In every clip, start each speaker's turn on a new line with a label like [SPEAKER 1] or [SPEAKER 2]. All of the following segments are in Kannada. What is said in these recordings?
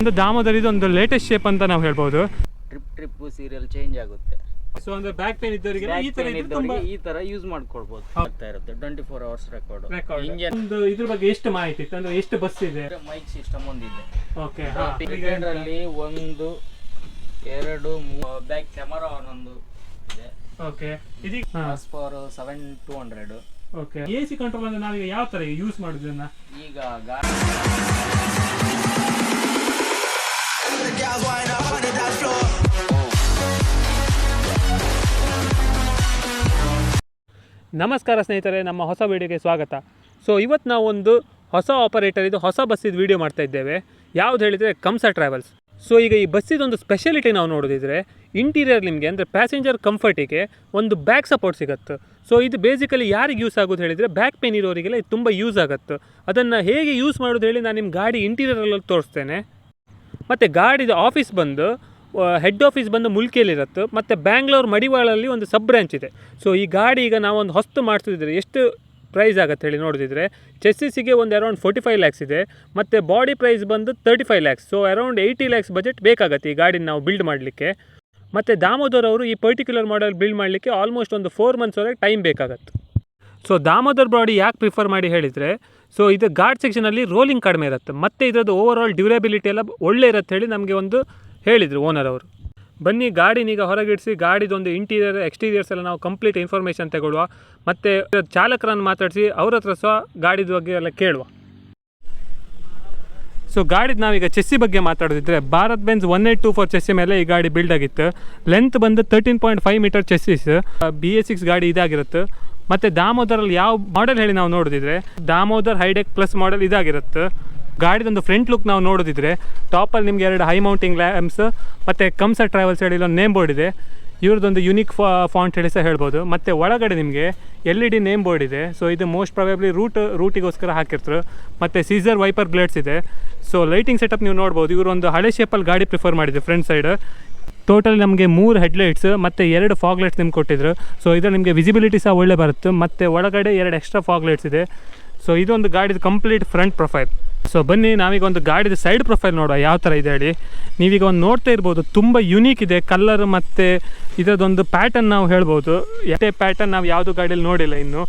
[SPEAKER 1] ಒಂದು ಧಾಮದಲ್ಲಿ ಒಂದು ಲೇಟೆಸ್ಟ್ ಶೇಪ್ ಅಂತ ನಾವು ಹೇಳ್ಬೋದು.
[SPEAKER 2] ಟ್ರಿಪ್ ಟ್ರಿಪ್ ಸೀರಿಯಲ್ ಚೇಂಜ್ ಆಗುತ್ತೆ.
[SPEAKER 1] ಸೊ ಅಂದ್ರೆ ಬ್ಯಾಕ್ ಪೇನ್ ಇದ್ದವರಿಗೆ ಈ ತರ ಇದ್ದವರಿಗೆ ತುಂಬಾ
[SPEAKER 2] ಈ ತರ ಯೂಸ್ ಮಾಡ್ಕೊಳ್ಬಹುದು ಆಗ್ತಾ ಇರುತ್ತೆ. Twenty four hours record. Engine
[SPEAKER 1] ಒಂದು ಇದ್ರ ಬಗ್ಗೆ ಎಷ್ಟು ಮಾಹಿತಿ ಇತ್ತು? ಅಂದ್ರೆ ಎಷ್ಟು ಬಸ್ ಇದೆ?
[SPEAKER 2] ಮೈಕ್ ಸಿಸ್ಟಮ್ ಒಂದಿದೆ.
[SPEAKER 1] ಓಕೆ
[SPEAKER 2] ಅಲ್ಲಿ ಒಂದು ಎರಡು ಬ್ಯಾಕ್ ಕ್ಯಾಮರಾ ಒಂದೊಂದು ಇದೆ.
[SPEAKER 1] ಓಕೆ ಇದೀಗ
[SPEAKER 2] power seven two hundred
[SPEAKER 1] okay A C control ಅಂದ್ರೆ ನಾವೀಗ ಯಾವ ತರ ಯೂಸ್ ಮಾಡೋದನ್ನ
[SPEAKER 2] ಈಗ ಗಾಡಿ
[SPEAKER 1] ನಮಸ್ಕಾರ ಸ್ನೇಹಿತರೆ, ನಮ್ಮ ಹೊಸ ವಿಡಿಯೋಗೆ ಸ್ವಾಗತ. ಸೊ ಇವತ್ತು ನಾವು ಒಂದು ಹೊಸ ಆಪರೇಟರ್ ಇದು ಹೊಸ ಬಸ್ಸಿದು ವೀಡಿಯೋ ಮಾಡ್ತಾ ಇದ್ದೇವೆ. ಯಾವ್ದು ಹೇಳಿದರೆ ಕಂಸ ಟ್ರಾವೆಲ್ಸ್ ಸೊ ಈಗ ಈ ಬಸ್ಸಿದೊಂದು ಸ್ಪೆಷಾಲಿಟಿ ನಾವು ನೋಡೋದಿದ್ರೆ ಇಂಟೀರಿಯರ್ ನಿಮಗೆ ಅಂದರೆ ಪ್ಯಾಸೆಂಜರ್ ಕಂಫರ್ಟಿಗೆ ಒಂದು ಬ್ಯಾಕ್ ಸಪೋರ್ಟ್ ಸಿಗುತ್ತೆ. ಸೊ ಇದು ಬೇಸಿಕಲಿ ಯಾರಿಗೆ ಯೂಸ್ ಆಗೋದು ಹೇಳಿದರೆ ಬ್ಯಾಕ್ ಪೇನ್ ಇರೋರಿಗೆಲ್ಲ ಇದು ತುಂಬ ಯೂಸ್ ಆಗುತ್ತೆ. ಅದನ್ನು ಹೇಗೆ ಯೂಸ್ ಮಾಡೋದು ಹೇಳಿ ನಾನು ನಿಮ್ಮ ಗಾಡಿ ಇಂಟೀರಿಯರಲ್ಲಿ ತೋರಿಸ್ತೇನೆ. ಮತ್ತು ಗಾಡಿದು ಆಫೀಸ್ ಬಂದು ಹೆಡ್ ಆಫೀಸ್ ಬಂದು ಮುಲ್ಕಿಯಲ್ಲಿರತ್ತೆ, ಮತ್ತು ಬ್ಯಾಂಗ್ಳೂರ್ ಮಡಿವಾಳಲ್ಲಿ ಒಂದು ಸಬ್ ಬ್ರ್ಯಾಂಚ್ ಇದೆ. ಸೊ ಈ ಗಾಡಿ ಈಗ ನಾವೊಂದು ಹೊಸ್ತು ಮಾಡಿಸಿದ್ರೆ ಎಷ್ಟು ಪ್ರೈಸ್ ಆಗುತ್ತೆ ಹೇಳಿ ನೋಡಿದ್ರೆ ಚೆಸ್ಸಿಸಿಗೆ ಒಂದು ಅರೌಂಡ್ ಫೋರ್ಟಿ ಫೈವ್ ಲ್ಯಾಕ್ಸ್ ಇದೆ, ಮತ್ತು ಬಾಡಿ ಪ್ರೈಸ್ ಬಂದು thirty five lakhs so around eighty lakhs budget ಬೇಕಾಗುತ್ತೆ ಈ ಗಾಡಿನ ನಾವು ಬಿಲ್ಡ್ ಮಾಡಲಿಕ್ಕೆ. ಮತ್ತು ದಾಮೋದರ್ ಅವರು ಈ ಪರ್ಟಿಕ್ಯುಲರ್ ಮಾಡೆಲ್ ಬಿಲ್ಡ್ ಮಾಡಲಿಕ್ಕೆ ಆಲ್ಮೋಸ್ಟ್ ಒಂದು ಫೋರ್ ಮಂತ್ಸ್ವರೆಗೆ ಟೈಮ್ ಬೇಕಾಗತ್ತೆ. ಸೊ ದಾಮೋದರ್ ಬಾಡಿ ಯಾಕೆ ಪ್ರಿಫರ್ ಮಾಡಿ ಹೇಳಿದರೆ ಸೊ ಇದು ಗಾರ್ಡ್ ಸೆಕ್ಷನಲ್ಲಿ ರೋಲಿಂಗ್ ಕಡಿಮೆ ಇರುತ್ತೆ. ಮತ್ತು ಇದರದ್ದು ಓವರ್ ಆಲ್ ಡ್ಯೂರೇಬಿಲಿಟಿ ಎಲ್ಲ ಒಳ್ಳೆ ಇರುತ್ತೆ ಹೇಳಿ ನಮಗೆ ಒಂದು ಹೇಳಿದರು ಓನರ್ ಅವರು. ಬನ್ನಿ ಗಾಡಿನೀಗ ಹೊರಗಿಡಿಸಿ, ಗಾಡಿದೊಂದು ಇಂಟೀರಿಯರ್ ಎಕ್ಸ್ಟೀರಿಯರ್ಸ್ ಎಲ್ಲ ನಾವು ಕಂಪ್ಲೀಟ್ ಇನ್ಫಾರ್ಮೇಷನ್ ತಗೊಳ್ಳುವ ಮತ್ತು ಚಾಲಕರನ್ನು ಮಾತಾಡಿಸಿ, ಅವ್ರ ಹತ್ರ ಸಹ ಗಾಡಿದ ಬಗ್ಗೆ ಎಲ್ಲ ಕೇಳುವ. ಸೊ ಗಾಡಿದು ನಾವೀಗ ಚೆಸ್ಸಿ ಬಗ್ಗೆ ಮಾತಾಡೋದಿದ್ರೆ, Bharat Benz one eight two four chassis ಮೇಲೆ ಈ ಗಾಡಿ ಬಿಲ್ಡ್ ಆಗಿತ್ತು. ಲೆಂತ್ ಬಂದು thirteen point five metre chassis B S six ಗಾಡಿ ಇದಾಗಿರುತ್ತೆ. ಮತ್ತು ದಾಮೋದರಲ್ಲಿ ಯಾವ ಮಾಡೆಲ್ ಹೇಳಿ ನಾವು ನೋಡೋದಿದ್ರೆ, Damodar high deck plus model ಇದಾಗಿರುತ್ತೆ. ಗಾಡಿದೊಂದು ಫ್ರಂಟ್ ಲುಕ್ ನಾವು ನೋಡೋದಿದ್ರೆ ಟಾಪಲ್ಲಿ ನಿಮ್ಗೆ ಎರಡು ಹೈ ಮೌಂಟಿಂಗ್ ಲ್ಯಾಂಪ್ಸ್ ಮತ್ತು ಕಮ್ಸ ಟ್ರಾವೆಲ್ಸ್ ಹೇಳಿ ಒಂದು ನೇಮ್ ಬೋರ್ಡ್ ಇದೆ. ಇವ್ರದ್ದೊಂದು ಯುನಿಕ್ ಫಾಂಟ್ ಹೇಳಿ ಸಹ ಹೇಳ್ಬೋದು. ಮತ್ತು ಒಳಗಡೆ ನಿಮಗೆ L E D name board ಇದೆ. ಸೊ ಇದು ಮೋಸ್ಟ್ ಪ್ರಾಬಬ್ಲಿ ರೂಟ್ ರೂಟಿಗೋಸ್ಕರ ಹಾಕಿರ್ತಾರೆ. ಮತ್ತು ಸೀಸರ್ ವೈಪರ್ ಬ್ಲೇಡ್ಸ್ ಇದೆ. ಸೊ ಲೈಟಿಂಗ್ ಸೆಟಪ್ ನೀವು ನೋಡ್ಬೋದು. ಇವರು ಒಂದು ಹಳೆ ಶೇಪಲ್ಲಿ ಗಾಡಿ ಪ್ರಿಫರ್ ಮಾಡಿದೆ ಫ್ರಂಟ್ ಸೈಡ್ ಟೋಟಲ್ ನಮಗೆ ಮೂರು ಹೆಡ್ಲೈಟ್ಸ್ ಮತ್ತು ಎರಡು ಫಾಗ್ ಲೈಟ್ಸ್ ನಿಮ್ಗೆ ಕೊಟ್ಟಿದ್ರು. ಸೊ ಇದು ನಿಮಗೆ ವಿಸಿಬಿಲಿಟಿ ಸಹ ಒಳ್ಳೆ ಬರುತ್ತೆ. ಮತ್ತು ಒಳಗಡೆ ಎರಡು ಎಕ್ಸ್ಟ್ರಾ ಫಾಗ್ ಲೈಟ್ಸ್ ಇದೆ. ಸೊ ಇದೊಂದು ಗಾಡಿದು ಕಂಪ್ಲೀಟ್ ಫ್ರಂಟ್ ಪ್ರೊಫೈಲ್ ಸೊ ಬನ್ನಿ, ನಾವೀಗ ಒಂದು ಗಾಡಿದ ಸೈಡ್ ಪ್ರೊಫೈಲ್ ನೋಡುವ. ಯಾವ ಥರ ಇದೆ ಹೇಳಿ. ನೀವೀಗ ಒಂದು ನೋಡ್ತಾ ಇರ್ಬೋದು. ತುಂಬ ಯುನೀಕ್ ಇದೆ. ಕಲ್ಲರ್ ಮತ್ತು ಇದರದೊಂದು ಪ್ಯಾಟರ್ನ್ ನಾವು ಹೇಳ್ಬೋದು. ಎಷ್ಟೇ ಪ್ಯಾಟರ್ನ್ ನಾವು ಯಾವುದು ಗಾಡಿಯಲ್ಲಿ ನೋಡಿಲ್ಲ ಇನ್ನು.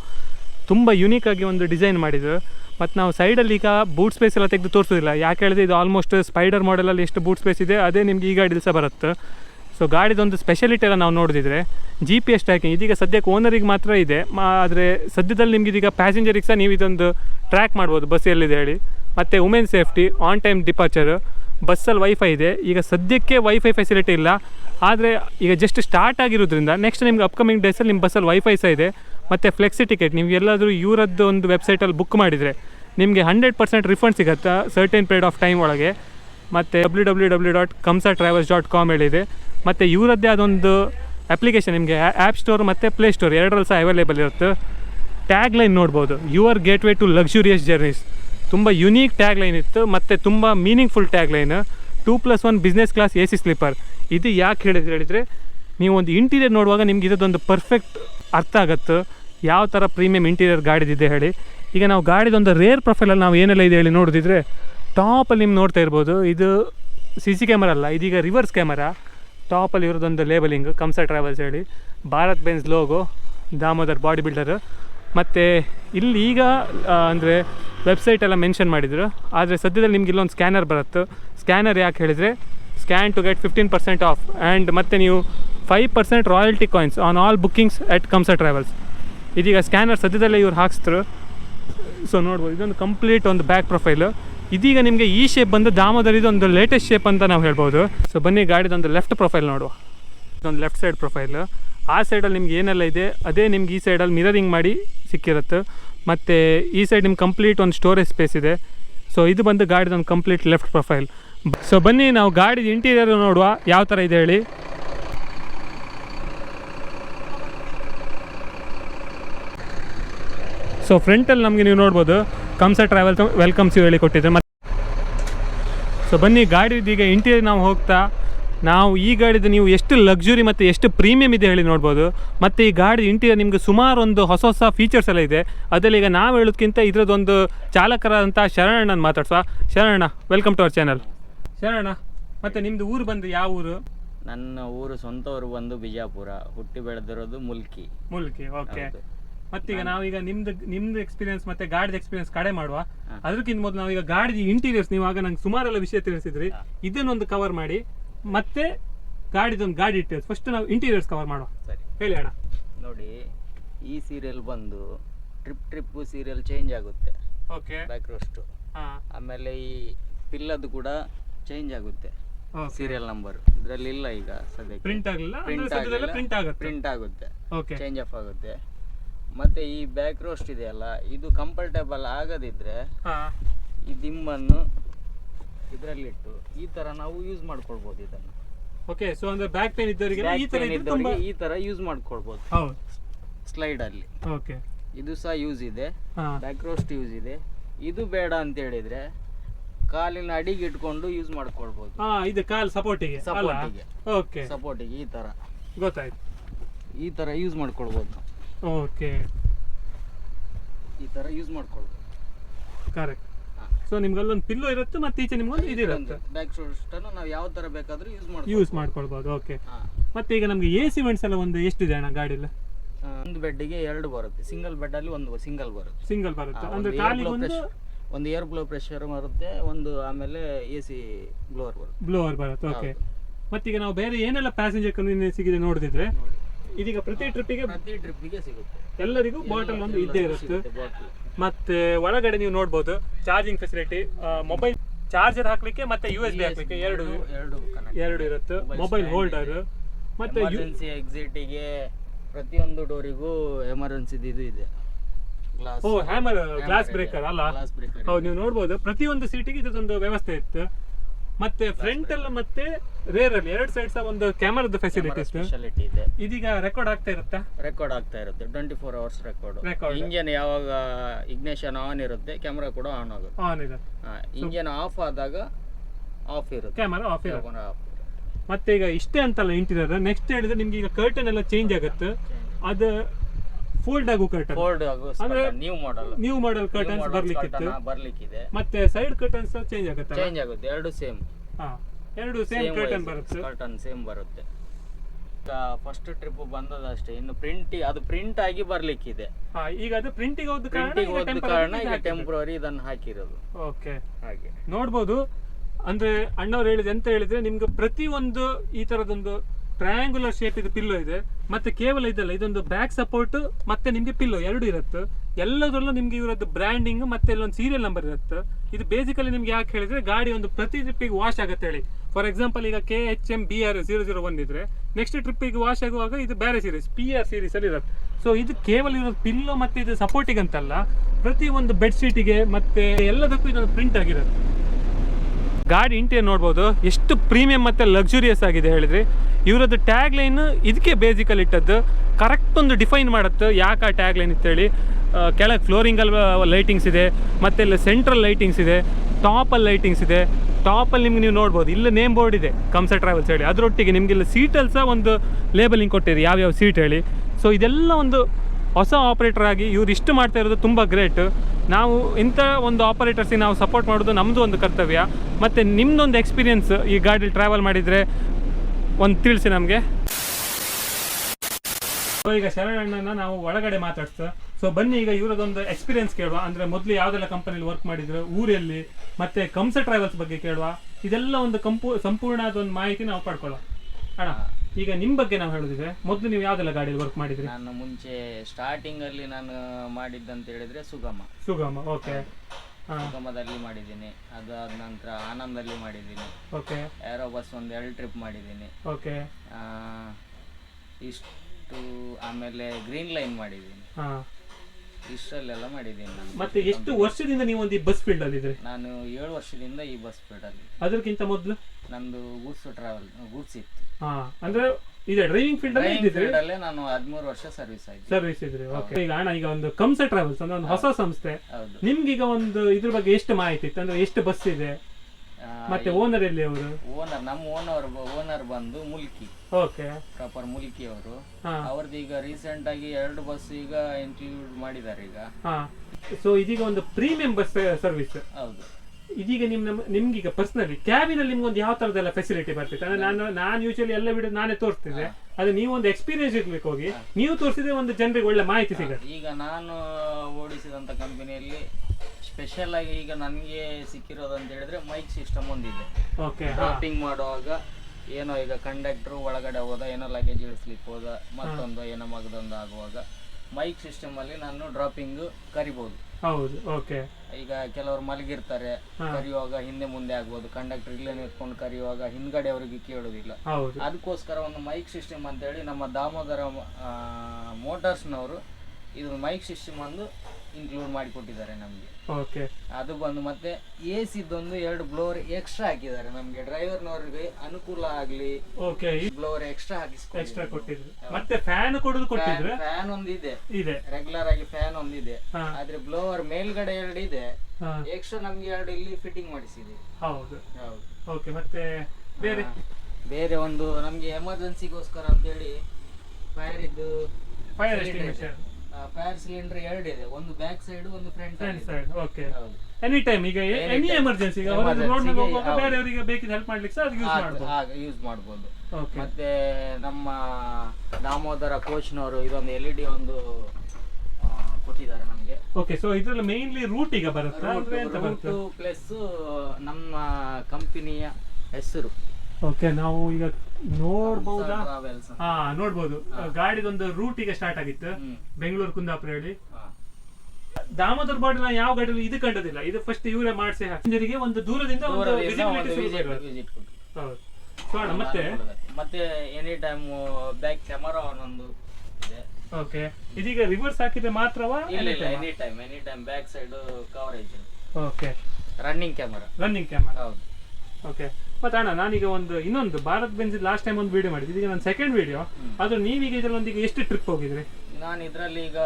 [SPEAKER 1] ತುಂಬ ಯುನೀಕಾಗಿ ಒಂದು ಡಿಸೈನ್ ಮಾಡಿದ್ರು. ಮತ್ತು ನಾವು ಸೈಡಲ್ಲಿ ಈಗ ಬೂಟ್ ಸ್ಪೇಸ್ ಎಲ್ಲ ತೆಗೆದು ತೋರಿಸೋದಿಲ್ಲ. ಯಾಕೆ ಹೇಳಿದ್ರೆ ಇದು ಆಲ್ಮೋಸ್ಟ್ ಸ್ಪೈಡರ್ ಮಾಡೆಲಲ್ಲಿ ಎಷ್ಟು ಬೂಟ್ ಸ್ಪೇಸ್ ಇದೆ, ಅದೇ ನಿಮ್ಗೆ ಈ ಗಾಡಿಲಿ ಸಹ ಬರುತ್ತೆ. ಸೊ ಗಾಡಿದೊಂದು ಸ್ಪೆಷಾಲಿಟಿ ಎಲ್ಲ ನಾವು ನೋಡಿದ್ರೆ ಜಿ ಪಿ ಎಸ್ ಟ್ರ್ಯಾಕಿಂಗ್ ಇದೀಗ ಸದ್ಯಕ್ಕೆ ಓನರಿಗೆ ಮಾತ್ರ ಇದೆ. ಆದರೆ ಸದ್ಯದಲ್ಲಿ ನಿಮ್ಗೆ ಇದೀಗ ಪ್ಯಾಸೆಂಜರಿಗೆ ಸಹ ನೀವು ಇದೊಂದು ಟ್ರ್ಯಾಕ್ ಮಾಡ್ಬೋದು ಬಸ್ ಎಲ್ಲಿದೆ ಹೇಳಿ. ಮತ್ತು women safety on time departure ಬಸ್ಸಲ್ಲಿ ವೈಫೈ ಇದೆ. ಈಗ ಸದ್ಯಕ್ಕೆ ವೈಫೈ ಫೆಸಿಲಿಟಿ ಇಲ್ಲ. ಆದರೆ ಈಗ ಜಸ್ಟ್ ಸ್ಟಾರ್ಟ್ ಆಗಿರೋದ್ರಿಂದ ನೆಕ್ಸ್ಟ್ ನಿಮ್ಗೆ ಅಪ್ಕಮಿಂಗ್ ಡೇಸಲ್ಲಿ ನಿಮ್ಮ ಬಸ್ಸಲ್ಲಿ ವೈಫೈ ಸಹ ಇದೆ. ಮತ್ತು ಫ್ಲೆಕ್ಸಿ ಟಿಕೆಟ್ ನೀವು ಎಲ್ಲಾದರೂ ಇವರದ್ದು ಒಂದು ವೆಬ್ಸೈಟಲ್ಲಿ ಬುಕ್ ಮಾಡಿದರೆ, ನಿಮಗೆ ಹಂಡ್ರೆಡ್ ಪರ್ಸೆಂಟ್ ರಿಫಂಡ್ ಸಿಗುತ್ತೆ? ಸರ್ಟೇನ್ ಪೀರಿಯಡ್ ಆಫ್ ಟೈಮ್ ಒಳಗೆ. ಮತ್ತು W W W dot Kamsa travels dot com ಹೇಳಿದೆ. ಮತ್ತು ಇವರದ್ದೇ ಅದೊಂದು ಅಪ್ಲಿಕೇಶನ್ ನಿಮಗೆ ಆ್ಯಪ್ ಸ್ಟೋರ್ ಮತ್ತು ಪ್ಲೇ ಸ್ಟೋರ್ ಎರಡರಲ್ಲಿ ಸಹ ಅವೈಲೇಬಲ್ ಇರುತ್ತೆ. ಟ್ಯಾಗ್ ಲೈನ್ ನೋಡ್ಬೋದು. Your gateway to luxurious journeys ತುಂಬ ಯುನೀಕ್ ಟ್ಯಾಗ್ ಲೈನ್ ಇತ್ತು, ಮತ್ತು ತುಂಬ meaningful tag line two plus one business class A C sleeper ಇದು ಯಾಕೆ ಹೇಳಿದ್ರೆ ಹೇಳಿದರೆ, ನೀವು ಒಂದು ಇಂಟೀರಿಯರ್ ನೋಡುವಾಗ ನಿಮ್ಗೆ ಇದೊಂದು ಪರ್ಫೆಕ್ಟ್ ಅರ್ಥ ಆಗುತ್ತೆ. ಯಾವ ಥರ ಪ್ರೀಮಿಯಂ ಇಂಟೀರಿಯರ್ ಗಾಡಿದಿದೆ ಹೇಳಿ. ಈಗ ನಾವು ಗಾಡಿದೊಂದು ರೇರ್ ಪ್ರೊಫೈಲಲ್ಲಿ ನಾವು ಏನೆಲ್ಲ ಇದೆ ಹೇಳಿ ನೋಡಿದ್ರೆ ಟಾಪಲ್ಲಿ ನಿಮ್ಗೆ ನೋಡ್ತಾ ಇರ್ಬೋದು, ಇದು ಸಿ ಸಿ ಕ್ಯಾಮರಾ ಅಲ್ಲ, ಇದೀಗ ರಿವರ್ಸ್ ಕ್ಯಾಮರಾ ಟಾಪಲ್ಲಿ ಇರೋದೊಂದು ಲೇಬಲಿಂಗ್ ಕಂಸ ಟ್ರಾವೆಲ್ಸ್ ಹೇಳಿ Bharat Benz logo Damodar body builder ಮತ್ತು ಇಲ್ಲಿ ಈಗ ಅಂದರೆ ವೆಬ್ಸೈಟ್ ಎಲ್ಲ ಮೆನ್ಷನ್ ಮಾಡಿದರು, ಆದರೆ ಸದ್ಯದಲ್ಲಿ ನಿಮ್ಗೆ ಇಲ್ಲೊಂದು ಸ್ಕ್ಯಾನರ್ ಬರುತ್ತೆ. ಸ್ಕ್ಯಾನರ್ ಯಾಕೆ ಹೇಳಿದರೆ scan to get fifteen percent off and ಮತ್ತು ನೀವು five percent royalty coins on all bookings at Kamsa travels ಇದೀಗ ಸ್ಕ್ಯಾನರ್ ಸದ್ಯದಲ್ಲೇ ಇವ್ರು ಹಾಕ್ಸಿದ್ರು. ಸೊ ನೋಡ್ಬೋದು. ಇದೊಂದು ಕಂಪ್ಲೀಟ್ ಒಂದು ಬ್ಯಾಕ್ ಪ್ರೊಫೈಲು ಇದೀಗ ನಿಮಗೆ ಈ ಶೇಪ್ ಬಂದು ದಾಮದಲ್ಲಿ ಒಂದು ಲೇಟೆಸ್ಟ್ ಶೇಪ್ ಅಂತ ನಾವು ಹೇಳ್ಬೋದು. ಸೊ ಬನ್ನಿ ಗಾಡಿದೊಂದು ಲೆಫ್ಟ್ ಪ್ರೊಫೈಲ್ ನೋಡುವ. ಇದೊಂದು ಲೆಫ್ಟ್ ಸೈಡ್ ಪ್ರೊಫೈಲು ಆ ಸೈಡಲ್ಲಿ ನಿಮ್ಗೆ ಏನೆಲ್ಲ ಇದೆ, ಅದೇ ನಿಮ್ಗೆ ಈ ಸೈಡಲ್ಲಿ ಮಿರರಿಂಗ್ ಮಾಡಿ ಸಿಕ್ಕಿರುತ್ತೆ. ಮತ್ತು ಈ ಸೈಡ್ ನಿಮ್ಗೆ ಕಂಪ್ಲೀಟ್ ಒಂದು ಸ್ಟೋರೇಜ್ ಸ್ಪೇಸ್ ಇದೆ. ಸೊ ಇದು ಬಂದು ಗಾಡಿದೊಂದು ಕಂಪ್ಲೀಟ್ ಲೆಫ್ಟ್ ಪ್ರೊಫೈಲ್ ಸೊ ಬನ್ನಿ ನಾವು ಗಾಡಿದ ಇಂಟೀರಿಯರ್ ನೋಡುವ. ಯಾವ ಥರ ಇದೆ ಹೇಳಿ. ಸೊ ಫ್ರಂಟಲ್ಲಿ ನಮಗೆ ನೀವು ನೋಡ್ಬೋದು ಕಂಸ ಟ್ರಾವೆಲ್ ವೆಲ್ಕಮ್ಸ್ ಹೇಳಿ ಕೊಟ್ಟಿದ್ದಾರೆ ಮತ್ತು ಸೊ ಬನ್ನಿ ಈಗ ಇಂಟೀರಿಯರ್ ನಾವು ಹೋಗ್ತಾ ನಾವು ಈ ಗಾಡಿದು ನೀವು ಎಷ್ಟು ಲಕ್ಸುರಿ ಮತ್ತು ಎಷ್ಟು ಪ್ರೀಮಿಯಮ್ ಇದೆ ಹೇಳಿ ನೋಡ್ಬೋದು. ಮತ್ತು ಈ ಗಾಡಿ ಇಂಟೀರಿಯರ್ ನಿಮಗೆ ಸುಮಾರು ಒಂದು ಹೊಸ ಹೊಸ ಫೀಚರ್ಸ್ ಎಲ್ಲ ಇದೆ. ಅದರಲ್ಲಿ ಈಗ ನಾವು ಹೇಳೋದಕ್ಕಿಂತ ಇದರದೊಂದು ಚಾಲಕರಾದಂಥ ಶರಣಣ್ಣನ ಮಾತಾಡ್ಸುವ ಶರಣಣ್ಣ welcome to our channel Sharana ಮತ್ತು ನಿಮ್ಮದು ಊರು ಬಂದು ಯಾವ ಊರು?
[SPEAKER 2] ನನ್ನ ಊರು ಸ್ವಂತ ಊರು ಬಂದು ಬಿಜಾಪುರ. ಹುಟ್ಟಿ ಬೆಳೆದಿರೋದು ಮುಲ್ಕಿ.
[SPEAKER 1] ಮುಲ್ಕಿ ಓಕೆ. ಮತ್ತೀಗ ನಾವೀಗ ನಿಮ್ದು ನಿಮ್ದು ಎಕ್ಸ್ಪೀರಿಯನ್ಸ್ ಮತ್ತೆ ಗಾಡಿದ ಎಕ್ಸ್ಪೀರಿಯನ್ಸ್ ಕಡೆ ಮಾಡುವ. ಅದಕ್ಕಿಂತ ಮೊದಲು ನಾವೀಗ ಗಾಡಿದ ಇಂಟೀರಿಯರ್ಸ್ ನೀವು ಆಗ ನಂಗೆ ಸುಮಾರೆಲ್ಲ ವಿಷಯ ತಿಳಿಸಿದ್ರಿ. ಇದನ್ನೊಂದು ಕವರ್ ಮಾಡಿ ಮತ್ತೆ ಗಾಡಿದೊಂದು ಗಾಡಿ ಡೀಟೇಲ್ಸ್ ಫಸ್ಟ್ ನಾವು ಇಂಟೀರಿಯರ್ಸ್ ಕವರ್ ಮಾಡುವ.
[SPEAKER 2] ಸರಿ.
[SPEAKER 1] ಹೇಳಿ ಅಣ್ಣ.
[SPEAKER 2] ನೋಡಿ ಈ ಸೀರಿಯಲ್ ಬಂದು ಟ್ರಿಪ್ ಟ್ರಿಪ್ ಸೀರಿಯಲ್ ಚೇಂಜ್ ಆಗುತ್ತೆ.
[SPEAKER 1] ಓಕೆ. ಬ್ಯಾಕ್ರೋಸ್ಟು
[SPEAKER 2] ಆಮೇಲೆ ಈ ಪಿಲ್ಲದು ಕೂಡ ಚೇಂಜ್ ಆಗುತ್ತೆ. ಸೀರಿಯಲ್ ನಂಬರ್ ಇದರಲ್ಲಿ ಇಲ್ಲ ಈಗ ಸದ್ಯಕ್ಕೆ.
[SPEAKER 1] ಪ್ರಿಂಟ್ ಆಗಲಿಲ್ಲ
[SPEAKER 2] ಪ್ರಿಂಟ್
[SPEAKER 1] ಆಗುತ್ತೆ.
[SPEAKER 2] ಪ್ರಿಂಟ್ ಆಗುತ್ತೆ.
[SPEAKER 1] ಓಕೆ.
[SPEAKER 2] ಚೇಂಜ್ ಆಫ್ ಆಗುತ್ತೆ. ಮತ್ತೆ ಈ ಬ್ಯಾಕ್ ರೋಸ್ಟ್ ಇದೆಯಲ್ಲ ಇದು ಕಂಫರ್ಟೇಬಲ್ ಆಗದಿದ್ರೆ ಈ ದಿಮ್ಮನ್ನು ಇದರಲ್ಲಿಟ್ಟು ಈ ತರ ನಾವು ಯೂಸ್ ಮಾಡ್ಕೊಳ್ಬಹುದು ಇದನ್ನು.
[SPEAKER 1] ಓಕೆ ಸೊ ಅಂದ್ರೆ ಬ್ಯಾಕ್ ಪೇನ್ ಇದ್ದವರಿಗೆ ಈ ತರ
[SPEAKER 2] ಇದ್ದವರಿಗೆ ಈ ತರ ಯೂಸ್ ಮಾಡ್ಕೊಳ್ಬಹುದು
[SPEAKER 1] ಹೌದು.
[SPEAKER 2] ಸ್ಲೈಡ್ ಅಲ್ಲಿ.
[SPEAKER 1] ಓಕೆ
[SPEAKER 2] ಇದು ಸಹ ಯೂಸ್ ಇದೆ. ಬ್ಯಾಕ್ ರೋಸ್ಟ್ ಯೂಸ್ ಇದೆ. ಇದು ಬೇಡ ಅಂತ ಹೇಳಿದ್ರೆ ಕಾಲಿನ ಅಡಿಗೆ ಇಟ್ಕೊಂಡು ಯೂಸ್ ಮಾಡ್ಕೊಳ್ಬಹುದು
[SPEAKER 1] ಹಾ ಇದು ಕಾಲ್ ಸಪೋರ್ಟಿಗೆ
[SPEAKER 2] ಸಪೋರ್ಟಿಗೆ
[SPEAKER 1] ಓಕೆ
[SPEAKER 2] ಸಪೋರ್ಟಿಗೆ ಈ ತರ.
[SPEAKER 1] ಗೊತ್ತಾಯ್ತು.
[SPEAKER 2] ಈ ತರ ಯೂಸ್ ಮಾಡ್ಕೊಳ್ಬೋದು.
[SPEAKER 1] ಓಕೆ.
[SPEAKER 2] ಈ ತರ ಯೂಸ್ ಮಾಡ್ಕೊಳ್ಬೋದು
[SPEAKER 1] ಕರೆಕ್ಟ್. ಸೊ ನಿಮ್ಗೆ ಅಲ್ಲೊಂದು ಪಿಲ್ಲೋ ಇರುತ್ತೆ ಮತ್ತೆ ಈಚೆ ನಿಮ್ಗೊಂದು ಇದಿರುತ್ತೆ.
[SPEAKER 2] ಬ್ಯಾಕ್ ಅನ್ನು ನಾವು ಯಾವ ತರ ಬೇಕಾದ್ರೂ ಯೂಸ್ ಮಾಡಿ
[SPEAKER 1] ಯೂಸ್ ಮಾಡ್ಕೊಳ್ಬೋದು ಓಕೆ. ಮತ್ತೆ ಈಗ ನಮ್ಗೆ ಎ ಸಿ ವೆಂಟ್ಸ್ ಎಲ್ಲ ಒಂದು ಎಷ್ಟಿದೆ ಅಣ್ಣ ಗಾಡಿಲಿ?
[SPEAKER 2] ಒಂದು ಬೆಡ್ಗೆ ಎರಡು ಬರುತ್ತೆ. ಸಿಂಗಲ್ ಬೆಡ್ ಅಲ್ಲಿ ಒಂದು ಸಿಂಗಲ್ ಬರುತ್ತೆ.
[SPEAKER 1] ಸಿಂಗಲ್ ಬರುತ್ತೆ. ಅಂದ್ರೆ
[SPEAKER 2] ಒಂದು
[SPEAKER 1] ಕಾಲಿಗೆ ಒಂದು
[SPEAKER 2] ಒಂದು ಏರ್ ಬ್ಲೋ ಪ್ರೆಷರ್ ಬರುತ್ತೆ ಒಂದು ಆಮೇಲೆ ಎ ಸಿ ಬ್ಲೋವರ್ ಬರುತ್ತೆ.
[SPEAKER 1] ಬ್ಲೋವರ್ ಬರುತ್ತೆ ಓಕೆ. ಮತ್ತೀಗ ನಾವು ಬೇರೆ ಏನೆಲ್ಲ ಪ್ಯಾಸೆಂಜರ್ ಕನ್ವೀನಿಯನ್ಸ್ ಸಿಗಿದೆ ನೋಡಿದ್ರೆ
[SPEAKER 2] ನೋಡಿ.
[SPEAKER 1] ಇದೀಗ ಪ್ರತಿ ಟ್ರಿಪ್ಪಿಗೆ
[SPEAKER 2] ಪ್ರತಿ ಟ್ರಿಪ್ಪಿಗೆ ಸಿಗುತ್ತೆ.
[SPEAKER 1] ಎಲ್ಲರಿಗೂ ಬಾಟಲ್ ಒಂದು ಇದ್ದೇ ಇರುತ್ತೆ. ಮತ್ತೆ ಒಳಗಡೆ ನೀವು ನೋಡ್ಬೋದು ಚಾರ್ಜಿಂಗ್ ಫೆಸಿಲಿಟಿ ಮೊಬೈಲ್ ಚಾರ್ಜರ್ ಹಾಕ್ಲಿಕ್ಕೆ ಮತ್ತೆ ಯು ಎಸ್ ಬಿ ಹಾಕ್ಲಿಕ್ಕೆ ಎರಡು
[SPEAKER 2] ಎರಡು
[SPEAKER 1] ಎರಡು ಇರುತ್ತೆ. ಮೊಬೈಲ್ ಹೋಲ್ಡರ್ ಮತ್ತೆ
[SPEAKER 2] ಎಮರ್ಜೆನ್ಸಿ ಎಕ್ಸಿಟಿಗೆ ಪ್ರತಿಯೊಂದು ಡೋರಿಗೂ ಎಮರ್ಜೆನ್ಸಿ ಇದು ಇದೆ. ಗ್ಲಾಸ್
[SPEAKER 1] ಓ ಹ್ಯಾಮರ್ ಗ್ಲಾಸ್ ಬ್ರೇಕರ್ ಅಲ್ಲ? ಹೌದು ನೀವು ನೋಡ್ಬೋದು ಪ್ರತಿಯೊಂದು ಸೀಟಿಗೆ ಇದೊಂದು ವ್ಯವಸ್ಥೆ ಇತ್ತು. ಮತ್ತೆ ಫ್ರಂಟ್ ಅಲ್ಲಿ ಮತ್ತೆ ರೇರ್ ಅಲ್ಲಿ ಎರಡು ಸೈಡ್ ಸಹ ಒಂದು ಕ್ಯಾಮರಾದ ಫೆಸಿಲಿಟಿ
[SPEAKER 2] ಸ್ಪೆಷಾಲಿಟಿ ಇದೆ.
[SPEAKER 1] ಇದೀಗ ರೆಕಾರ್ಡ್ ಆಗ್ತಾ ಇರುತ್ತಾ?
[SPEAKER 2] ರೆಕಾರ್ಡ್ ಆಗ್ತಾ ಇರುತ್ತೆ. Twenty four hours record
[SPEAKER 1] record
[SPEAKER 2] engine ಯಾವಾಗ ಇಗ್ನೇಷನ್ ಆನ್ ಇರುತ್ತೆ ಕ್ಯಾಮರಾ ಕೂಡ ಆನ್ ಆಗುತ್ತೆ.
[SPEAKER 1] ಆನ್ ಇರುತ್ತೆ
[SPEAKER 2] ಇಂಜನ್ ಆಫ್ ಆದಾಗ ಆಫ್ ಇರುತ್ತೆ.
[SPEAKER 1] ಕ್ಯಾಮರಾ ಆಫ್ ಇರುತ್ತೆ. ಮತ್ತೆ ಈಗ ಇಷ್ಟೇ ಅಂತಲ್ಲ ಇಂಟೀರಿಯರ್. ನೆಕ್ಸ್ಟ್ ಹೇಳಿದ್ರೆ ನಿಮ್ಗೆ ಈಗ ಕರ್ಟನ್ ಎಲ್ಲ ಚೇಂಜ್ ಆಗುತ್ತೆ. ಅದು ಫೋಲ್ಡ್ ಆಗೋ ಕರ್ಟನ್
[SPEAKER 2] ಫೋಲ್ಡ್ ಆಗೋ
[SPEAKER 1] ಅಂದ್ರೆ
[SPEAKER 2] new model
[SPEAKER 1] new model curtains ಬರ್ಲಿಕ್ಕಿತ್ತು
[SPEAKER 2] ಬರ್ಲಿಕ್ಕಿದೆ.
[SPEAKER 1] ಮತ್ತೆ ಸೈಡ್ ಕರ್ಟನ್ಸ್ ಚೇಂಜ್ ಆಗುತ್ತೆ
[SPEAKER 2] ಚೇಂಜ್ ಆಗುತ್ತೆ. ಎರಡು ಸೇಮ್
[SPEAKER 1] ಹಾ. ಎರಡು ಸೇಮ್ ಕರ್ಟನ್ ಬರುತ್ತೆ.
[SPEAKER 2] ಕರ್ಟನ್ ಸೇಮ್ ಬರುತ್ತೆ. ಫಸ್ಟ್ ಟ್ರಿಪ್ ಬಂದದಷ್ಟೇ. ಇನ್ನು ಪ್ರಿಂಟ್ ಅದು ಪ್ರಿಂಟ್ ಆಗಿ ಬರ್ಲಿಕ್ಕಿದೆ.
[SPEAKER 1] ಈಗ ಅದು ಪ್ರಿಂಟಿಗೆ ಹೋದ
[SPEAKER 2] ಪ್ರಿಂಟಿಗೆ ಹೋದ ಕಾರಣ
[SPEAKER 1] ಕಾರಣ
[SPEAKER 2] ಈಗ ಟೆಂಪ್ರವರಿ ಇದನ್ನ ಹಾಕಿರೋದು.
[SPEAKER 1] ಓಕೆ
[SPEAKER 2] ಹಾಗೆ.
[SPEAKER 1] ನೋಡ್ಬೋದು. ಅಂದ್ರೆ ಅಣ್ಣವ್ರು ಹೇಳಿದ್ರೆ ಎಂತ ಹೇಳಿದ್ರೆ ನಿಮ್ಗೆ ಪ್ರತಿ ಒಂದು ಈ ತರದೊಂದು ಟ್ರಯಾಂಗುಲರ್ ಶೇಪ್ ಇದು ಪಿಲ್ಲೋ ಇದೆ, ಮತ್ತೆ ಕೇವಲ ಇದಲ್ಲ, ಇದೊಂದು ಬ್ಯಾಕ್ ಸಪೋರ್ಟ್ ಮತ್ತೆ ನಿಮಗೆ ಪಿಲ್ಲೋ ಎರಡು ಇರುತ್ತೆ. ಎಲ್ಲದರಲ್ಲೂ ನಿಮ್ಗೆ ಇವರದ್ದು ಬ್ರ್ಯಾಂಡಿಂಗ್ ಮತ್ತೆ ಇಲ್ಲೊಂದು ಸೀರಿಯಲ್ ನಂಬರ್ ಇರುತ್ತೆ. ಇದು ಬೇಸಿಕಲಿ ನಿಮ್ಗೆ ಯಾಕೆ ಹೇಳಿದ್ರೆ, ಗಾಡಿ ಒಂದು ಪ್ರತಿ ಟ್ರಿಪ್ಪಿಗೆ ವಾಶ್ ಆಗುತ್ತೆ ಹೇಳಿ. ಫಾರ್ ಎಕ್ಸಾಂಪಲ್ ಈಗ K H M B R zero zero one ಇದ್ರೆ ನೆಕ್ಸ್ಟ್ ಟ್ರಿಪ್ಪಿಗೆ ವಾಶ್ ಆಗುವಾಗ ಇದು ಬೇರೆ ಸೀರೀಸ್ ಪಿ ಆರ್ ಸೀರೀಸ್ ಅಲ್ಲಿ ಇರುತ್ತೆ. ಸೊ ಇದು ಕೇವಲ ಇರೋದು ಪಿಲ್ಲೋ ಮತ್ತೆ ಇದು ಸಪೋರ್ಟಿಗೆ ಅಂತಲ್ಲ ಪ್ರತಿ ಒಂದು ಬೆಡ್ಶೀಟಿಗೆ ಮತ್ತೆ ಎಲ್ಲದಕ್ಕೂ ಇದೊಂದು ಪ್ರಿಂಟ್ ಆಗಿರುತ್ತೆ. ಗಾಡಿ ಇಂಟೀರಿಯರ್ ನೋಡ್ಬೋದು, ಎಷ್ಟು ಪ್ರೀಮಿಯಂ ಮತ್ತು ಲಕ್ಸುರಿಯಸ್ ಆಗಿದೆ ಹೇಳಿದ್ರಿ ಇವರದ್ದು ಟ್ಯಾಗ್ ಲೈನ್ ಇದಕ್ಕೆ ಬೇಸಿಕಲ್ಲಿ ಇಟ್ಟದ್ದು ಕರೆಕ್ಟ್ ಒಂದು ಡಿಫೈನ್ ಮಾಡುತ್ತೆ ಯಾಕೆ ಆ ಟ್ಯಾಗ್ ಲೈನ್ ಆ, ಕೆಳಗೆ ಫ್ಲೋರಿಂಗಲ್ಲಿ ಲೈಟಿಂಗ್ಸ್ ಇದೆ ಮತ್ತು ಇಲ್ಲಿ ಸೆಂಟ್ರಲ್ ಲೈಟಿಂಗ್ಸ್ ಇದೆ ಟಾಪಲ್ಲಿ ಲೈಟಿಂಗ್ಸ್ ಇದೆ. ಟಾಪಲ್ಲಿ ನಿಮ್ಗೆ ನೀವು ನೋಡ್ಬೋದು ಇಲ್ಲ ನೇಮ್ ಬೋರ್ಡ್ ಇದೆ ಕಂಸ ಟ್ರಾವೆಲ್ಸ್ ಹೇಳಿ. ಅದರೊಟ್ಟಿಗೆ ನಿಮಗೆ ಇಲ್ಲಿ ಸೀಟಲ್ಲಿ ಸಹ ಒಂದು ಲೇಬಲಿಂಗ್ ಕೊಟ್ಟಿರಿ ಯಾವ್ಯಾವ ಸೀಟ್ ಹೇಳಿ. ಸೊ ಇದೆಲ್ಲ ಒಂದು ಹೊಸ ಆಪರೇಟರ್ ಆಗಿ ಇವ್ರು ಇಷ್ಟು ಮಾಡ್ತಾ ಇರೋದು ತುಂಬ ಗ್ರೇಟ್ ನಾವು ಇಂಥ ಒಂದು ಆಪರೇಟರ್ಸಿಗೆ ನಾವು ಸಪೋರ್ಟ್ ಮಾಡೋದು ನಮ್ಮದು ಒಂದು ಕರ್ತವ್ಯ. ಮತ್ತು ನಿಮ್ಮದೊಂದು ಎಕ್ಸ್ಪೀರಿಯನ್ಸ್ ಈ ಗಾಡೀಲಿ ಟ್ರಾವೆಲ್ ಮಾಡಿದರೆ ಒಂದು ತಿಳಿಸಿ ನಮಗೆ. ಈಗ ಶರಣಣ್ಣನ ನಾವು ಒಳಗಡೆ ಮಾತಾಡ್ಸ ಸೊ ಬನ್ನಿ ಈಗ ಇವರದೊಂದು ಎಕ್ಸ್ಪೀರಿಯನ್ಸ್ ಕೇಳುವ. ಅಂದ್ರೆ ಮೊದಲು ಯಾವುದೆಲ್ಲ ಕಂಪನಿಲಿ ವರ್ಕ್ ಮಾಡಿದ್ರು ಊರಲ್ಲಿ ಮತ್ತೆ ಕಂಸ ಟ್ರಾವೆಲ್ಸ್ ಬಗ್ಗೆ ಕೇಳುವ. ಇದೆಲ್ಲ ಒಂದು ಕಂಪು ಸಂಪೂರ್ಣ ಒಂದು ಮಾಹಿತಿ ನಾವು ಪಡ್ಕೊಳ್ಳೋ ಅಣ್ಣ ಈಗ ನಿಮ್ಮ ಬಗ್ಗೆ ನಾವು ಹೇಳೋದಿದ್ರೆ ಮೊದಲು ನೀವು ಯಾವುದೆಲ್ಲ ಗಾಡಿಯಲ್ಲಿ ವರ್ಕ್ ಮಾಡಿದ್ರಿ?
[SPEAKER 2] ನಾನು ಮುಂಚೆ ಸ್ಟಾರ್ಟಿಂಗ್ ಅಲ್ಲಿ ನಾನು ಮಾಡಿದ್ದಂತ ಹೇಳಿದ್ರೆ ಸುಗಮ.
[SPEAKER 1] ಸುಗಮ ಓಕೆ
[SPEAKER 2] ಸುಗಮದಲ್ಲಿ ಮಾಡಿದ್ದೀನಿ. ಅದಾದ ನಂತರ ಆನಂದಲ್ಲಿ ಮಾಡಿದ್ದೀನಿ.
[SPEAKER 1] ಓಕೆ.
[SPEAKER 2] ಏರೋ ಬಸ್ ಒಂದು ಎರಡು ಟ್ರಿಪ್ ಮಾಡಿದ್ದೀನಿ.
[SPEAKER 1] ಓಕೆ.
[SPEAKER 2] ಆ, ಇಷ್ಟು ಆಮೇಲೆ ಗ್ರೀನ್ ಲೈನ್ ಮಾಡಿದ್ದೀನಿ. ಇಷ್ಟರಲ್ಲೆಲ್ಲ ಮಾಡಿದ್ದೀನಿ ನಾನು.
[SPEAKER 1] ಮತ್ತೆ ಎಷ್ಟು ವರ್ಷದಿಂದ ನೀವು ಒಂದು ಈ ಬಸ್ ಫೀಲ್ಡ್ ಅಲ್ಲಿ ಇದ್ರಿ
[SPEAKER 2] ನಾನು ಏಳು ವರ್ಷದಿಂದ ಈ ಬಸ್ ಫೀಲ್ಡಲ್ಲಿ.
[SPEAKER 1] ಅದಕ್ಕಿಂತ ಮೊದಲು?
[SPEAKER 2] ನಂದು ಗೂಡ್ಸ್ ಟ್ರಾವೆಲ್ ಗೂಡ್ಸ್ ಇತ್ತು.
[SPEAKER 1] ಹಾ ಅಂದ್ರೆ ಇದೆ ಡ್ರೈವಿಂಗ್ ಫೀಲ್ಡ್ ಅಲ್ಲಿ ಇದ್ದಿದ್ರಿ?
[SPEAKER 2] ಫೀಲ್ಡಲ್ಲೇ ನಾನು ಹದಿಮೂರು ವರ್ಷ ಸರ್ವಿಸ್ ಆಯ್ತು.
[SPEAKER 1] ಸರ್ವಿಸ್ ಇದ್ರೆ ಓಕೆ ಈಗ ಅಣ್ಣ ಈಗ ಒಂದು ಕಂಸ ಟ್ರಾವೆಲ್ಸ್ ಅಂದ್ರೆ ಒಂದು ಹೊಸ ಸಂಸ್ಥೆ.
[SPEAKER 2] ಹೌದು.
[SPEAKER 1] ನಿಮ್ಗೆ ಈಗ ಒಂದು ಇದ್ರ ಬಗ್ಗೆ ಎಷ್ಟು ಮಾಹಿತಿ ಇತ್ತು? ಅಂದ್ರೆ ಎಷ್ಟು ಬಸ್ ಇದೆ? ಮತ್ತೆ ಓನರ್ ಎಲ್ಲಿ ಅವರು?
[SPEAKER 2] ಓನರ್ ನಮ್ಮ ಓನರ್ ಓನರ್ ಬಂದು ಮುಲ್ಕಿ
[SPEAKER 1] ಓಕೆ
[SPEAKER 2] ಪ್ರಾಪರ್ ಮುಲ್ಕಿ ಅವರು. ಅವ್ರದ್ದು ಈಗ ರೀಸೆಂಟ್ ಆಗಿ ಎರಡು ಬಸ್ ಈಗ ಇನ್ಕ್ಲೂಡ್ ಮಾಡಿದ್ದಾರೆ ಈಗ.
[SPEAKER 1] ಹಾ. ಸೊ ಇದೀಗ ಒಂದು ಪ್ರೀಮಿಯಂ ಬಸ್ ಸರ್ವಿಸ್
[SPEAKER 2] ಹೌದು.
[SPEAKER 1] ಇದೀಗ ನಿಮ್ ನಮ್- ನಿಮ್ಗೀಗ ಪರ್ಸನಲಿ ಕ್ಯಾಬಿನಲ್ಲಿ ನಿಮ್ಗೊಂದು ಯಾವ ತರದೆಲ್ಲ ಫೆಸಿಲಿಟಿ ಬರ್ತಿತ್ತು ಅಂದ್ರೆ ನಾನು ನಾನು ಯೂಶಲಿ ಎಲ್ಲ ಬಿಡೋದು ನಾನೇ ತೋರಿಸ್ತಿದ್ದೆ ಅದು ನೀವು ಒಂದು ಎಕ್ಸ್ಪೀರಿಯನ್ಸ್ ಇರ್ಲಿಕ್ಕೆ ಹೋಗಿ ನೀವು ತೋರಿಸಿದ್ರೆ ಒಂದು ಜನರಿಗೆ ಒಳ್ಳೆ ಮಾಹಿತಿ ಸಿಗುತ್ತೆ.
[SPEAKER 2] ಈಗ ನಾನು ಓಡಿಸಿದಂಥ ಕಂಪನಿಯಲ್ಲಿ ಸ್ಪೆಷಲ್ ಆಗಿ ಈಗ ನನಗೆ ಸಿಕ್ಕಿರೋದು ಅಂತ ಹೇಳಿದ್ರೆ ಮೈಕ್ ಸಿಸ್ಟಮ್ ಒಂದಿದೆ.
[SPEAKER 1] ಓಕೆ
[SPEAKER 2] ಡ್ರಾಪಿಂಗ್ ಮಾಡುವಾಗ ಏನೋ ಈಗ ಕಂಡಕ್ಟ್ರು ಒಳಗಡೆ ಹೋದ ಏನೋ ಲಗೇಜ್ ಇಳಿಸ್ಲಿಕ್ಕೆ ಹೋದ ಮತ್ತೊಂದು ಏನೋ ಮಗದೊಂದು ಆಗುವಾಗ ಮೈಕ್ ಸಿಸ್ಟಮ್ ಅಲ್ಲಿ ನಾನು ಡ್ರಾಪಿಂಗ್ ಕರಿಬಹುದು
[SPEAKER 1] ಹೌದು ಓಕೆ
[SPEAKER 2] ಈಗ ಕೆಲವರು ಮಲಗಿರ್ತಾರೆ ಕರೆಯುವಾಗ ಹಿಂದೆ ಮುಂದೆ ಆಗ್ಬೋದು ಕಂಡಕ್ಟರ್ ಇಲ್ಲೇ ನಿಂತ್ಕೊಂಡು ಕರೆಯುವಾಗ ಹಿಂದ್ಗಡೆ ಅವರಿಗೆ ಕೇಳೋದಿಲ್ಲ.
[SPEAKER 1] ಹೌದು.
[SPEAKER 2] ಅದಕ್ಕೋಸ್ಕರ ಒಂದು ಮೈಕ್ ಸಿಸ್ಟಮ್ ಅಂತ ಹೇಳಿ ನಮ್ಮ ದಾಮೋದರ ಮೋಟಾರ್ಸ್ನವರು ಇದು ಮೈಕ್ ಸಿಸ್ಟಮ್ ಅಂದು ಇನ್ಕ್ಲೂಡ್ ಮಾಡಿಕೊಟ್ಟಿದ್ದಾರೆ ನಮಗೆ.
[SPEAKER 1] ಓಕೆ
[SPEAKER 2] ಅದು ಬಂದು ಮತ್ತೆ ಎ ಸಿದೊಂದು ಎರಡು ಬ್ಲೋರ್ ಎಕ್ಸ್ಟ್ರಾ ಹಾಕಿದ್ದಾರೆ. ನಮ್ಗೆ ಡ್ರೈವರ್ನವ್ರಿಗೆ ಅನುಕೂಲ ಆಗ್ಲಿ.
[SPEAKER 1] ಓಕೆ
[SPEAKER 2] ಬ್ಲೋರ್ ಎಕ್ಸ್ಟ್ರಾ ಹಾಕಿಸ್ಕೊಂಡು.
[SPEAKER 1] ಎಕ್ಸ್ಟ್ರಾ ಕೊಟ್ಟಿದ್ರು. ಮತ್ತೆ ಫ್ಯಾನ್ ಕೊಡುದು ಕೊಟ್ಟಿದ್ರು?
[SPEAKER 2] ಫ್ಯಾನ್ ಒಂದಿದೆ.
[SPEAKER 1] ಇದೆ.
[SPEAKER 2] ರೆಗ್ಯುಲರ್ ಆಗಿ ಫ್ಯಾನ್ ಒಂದಿದೆ. ಆದ್ರೆ ಬ್ಲೋವರ್ ಮೇಲ್ಗಡೆ ಎರಡು ಇದೆ ಎಕ್ಸ್ಟ್ರಾ ನಮ್ಗೆ ಎರಡು ಇಲ್ಲಿ ಫಿಟ್ಟಿಂಗ್ ಮಾಡಿಸಿದೆ.
[SPEAKER 1] ಹೌದು.
[SPEAKER 2] ಹೌದು.
[SPEAKER 1] ಓಕೆ ಮತ್ತೆ ಬೇರೆ?
[SPEAKER 2] ಬೇರೆ ಒಂದು ನಮ್ಗೆ ಎಮರ್ಜೆನ್ಸಿಗೋಸ್ಕರ ಅಂತೇಳಿ ಫೈರ್ ಇದ್ದು
[SPEAKER 1] ಫೈರ್ ಎಸ್ಟಿಮೇಷನ್
[SPEAKER 2] ಫೈರ್ ಸಿಲಿಂಡರ್ ಎರಡು ಇದೆ. ಒಂದು ಬ್ಯಾಕ್ ಸೈಡ್ ಒಂದು front
[SPEAKER 1] front side okay any time ಈಗ ಎನಿ ಎಮರ್ಜೆನ್ಸಿ ಈಗ ರೋಡ್
[SPEAKER 2] Emergency ಗೆ
[SPEAKER 1] ಹೋಗುವಾಗ. ಬೇರೆಯವರಿಗೆ ಬೇಕಿದ್ರೆ ಹೆಲ್ಪ್ ಮಾಡ್ಲಿಕ್ಕೆ ಸಹ ಅದು ಯೂಸ್ ಮಾಡಬಹುದು
[SPEAKER 2] ಹಾಗೆ ಯೂಸ್ ಮಾಡ್ಬೋದು.
[SPEAKER 1] ಓಕೆ
[SPEAKER 2] ಮತ್ತೆ ನಮ್ಮ ದಾಮೋದರ ಕೋಚ್ನವರು ಇದೊಂದು ಎಲ್ ಇ ಡಿ ಒಂದು ಕೊಟ್ಟಿದ್ದಾರೆ ನಮಗೆ.
[SPEAKER 1] ಓಕೆ ಸೊ ಇದರಲ್ಲಿ ಮೇನ್ಲಿ ರೂಟ್ ಈಗ ಬರುತ್ತಾ? ಅಂದ್ರೆ ಎಂತ ಬರುತ್ತೆ?
[SPEAKER 2] ರೂಟು ಪ್ಲಸ್ ನಮ್ಮ ಕಂಪನಿಯ ಹೆಸರು.
[SPEAKER 1] ಓಕೆ ನಾವು ಈಗ ನೋಡ್ಬಹುದಾ ಹಾ ನೋಡ್ಬೋದು. ಗಾಡಿದೊಂದು ರೂಟ್ ಈಗ ಸ್ಟಾರ್ಟ್ ಆಗಿತ್ತು. ಬೆಂಗಳೂರು ಕುಂದಾಪುರ ಹೇಳಿ. ದಾಮೋದರ್ ಬಾಡಿ ನಾವು ಯಾವ ಗಾಡಿಯಲ್ಲಿ ಇದು ಕಂಡದಿಲ್ಲ. ಇದು ಫಸ್ಟ್ ಇವರೇ ಮಾಡಿಸಿ ಹಾಕಿದರಿಗೆ ಒಂದು ದೂರದಿಂದ ಒಂದು
[SPEAKER 2] ಕೊಟ್ಟು.
[SPEAKER 1] ಹೌದು. ಮತ್ತೆ?
[SPEAKER 2] ಮತ್ತೆ ಎನಿ ಟೈಮ್ ಬ್ಯಾಕ್ ಕ್ಯಾಮರಾ ಒಂದು ಇದೆ.
[SPEAKER 1] ಓಕೆ ಇದೀಗ ರಿವರ್ಸ್ ಹಾಕಿದ್ರೆ ಮಾತ್ರವಾ?
[SPEAKER 2] ಇಲ್ಲ any time any time back side coverage
[SPEAKER 1] okay
[SPEAKER 2] running camera
[SPEAKER 1] running camera
[SPEAKER 2] ಹೌದು.
[SPEAKER 1] ಓಕೆ ಮತ್ತೆ ಅಣ್ಣ ನಾನೀಗ ಒಂದು ಇನ್ನೊಂದು ಭಾರತ್ ಬೆಂಜ್ ಲಾಸ್ಟ್ ಟೈಮ್ ಒಂದು ವಿಡಿಯೋ ಮಾಡಿದ್ದೆ. ಈಗ ನನ್ನ ಸೆಕೆಂಡ್ ವಿಡಿಯೋ ಅದು ನೀವೀಗ ಇದರೊಂದಿಗೆ ಎಷ್ಟು ಟ್ರಿಪ್ ಹೋಗಿದ್ರಿ?
[SPEAKER 2] ನಾನು ಇದರಲ್ಲಿ ಈಗ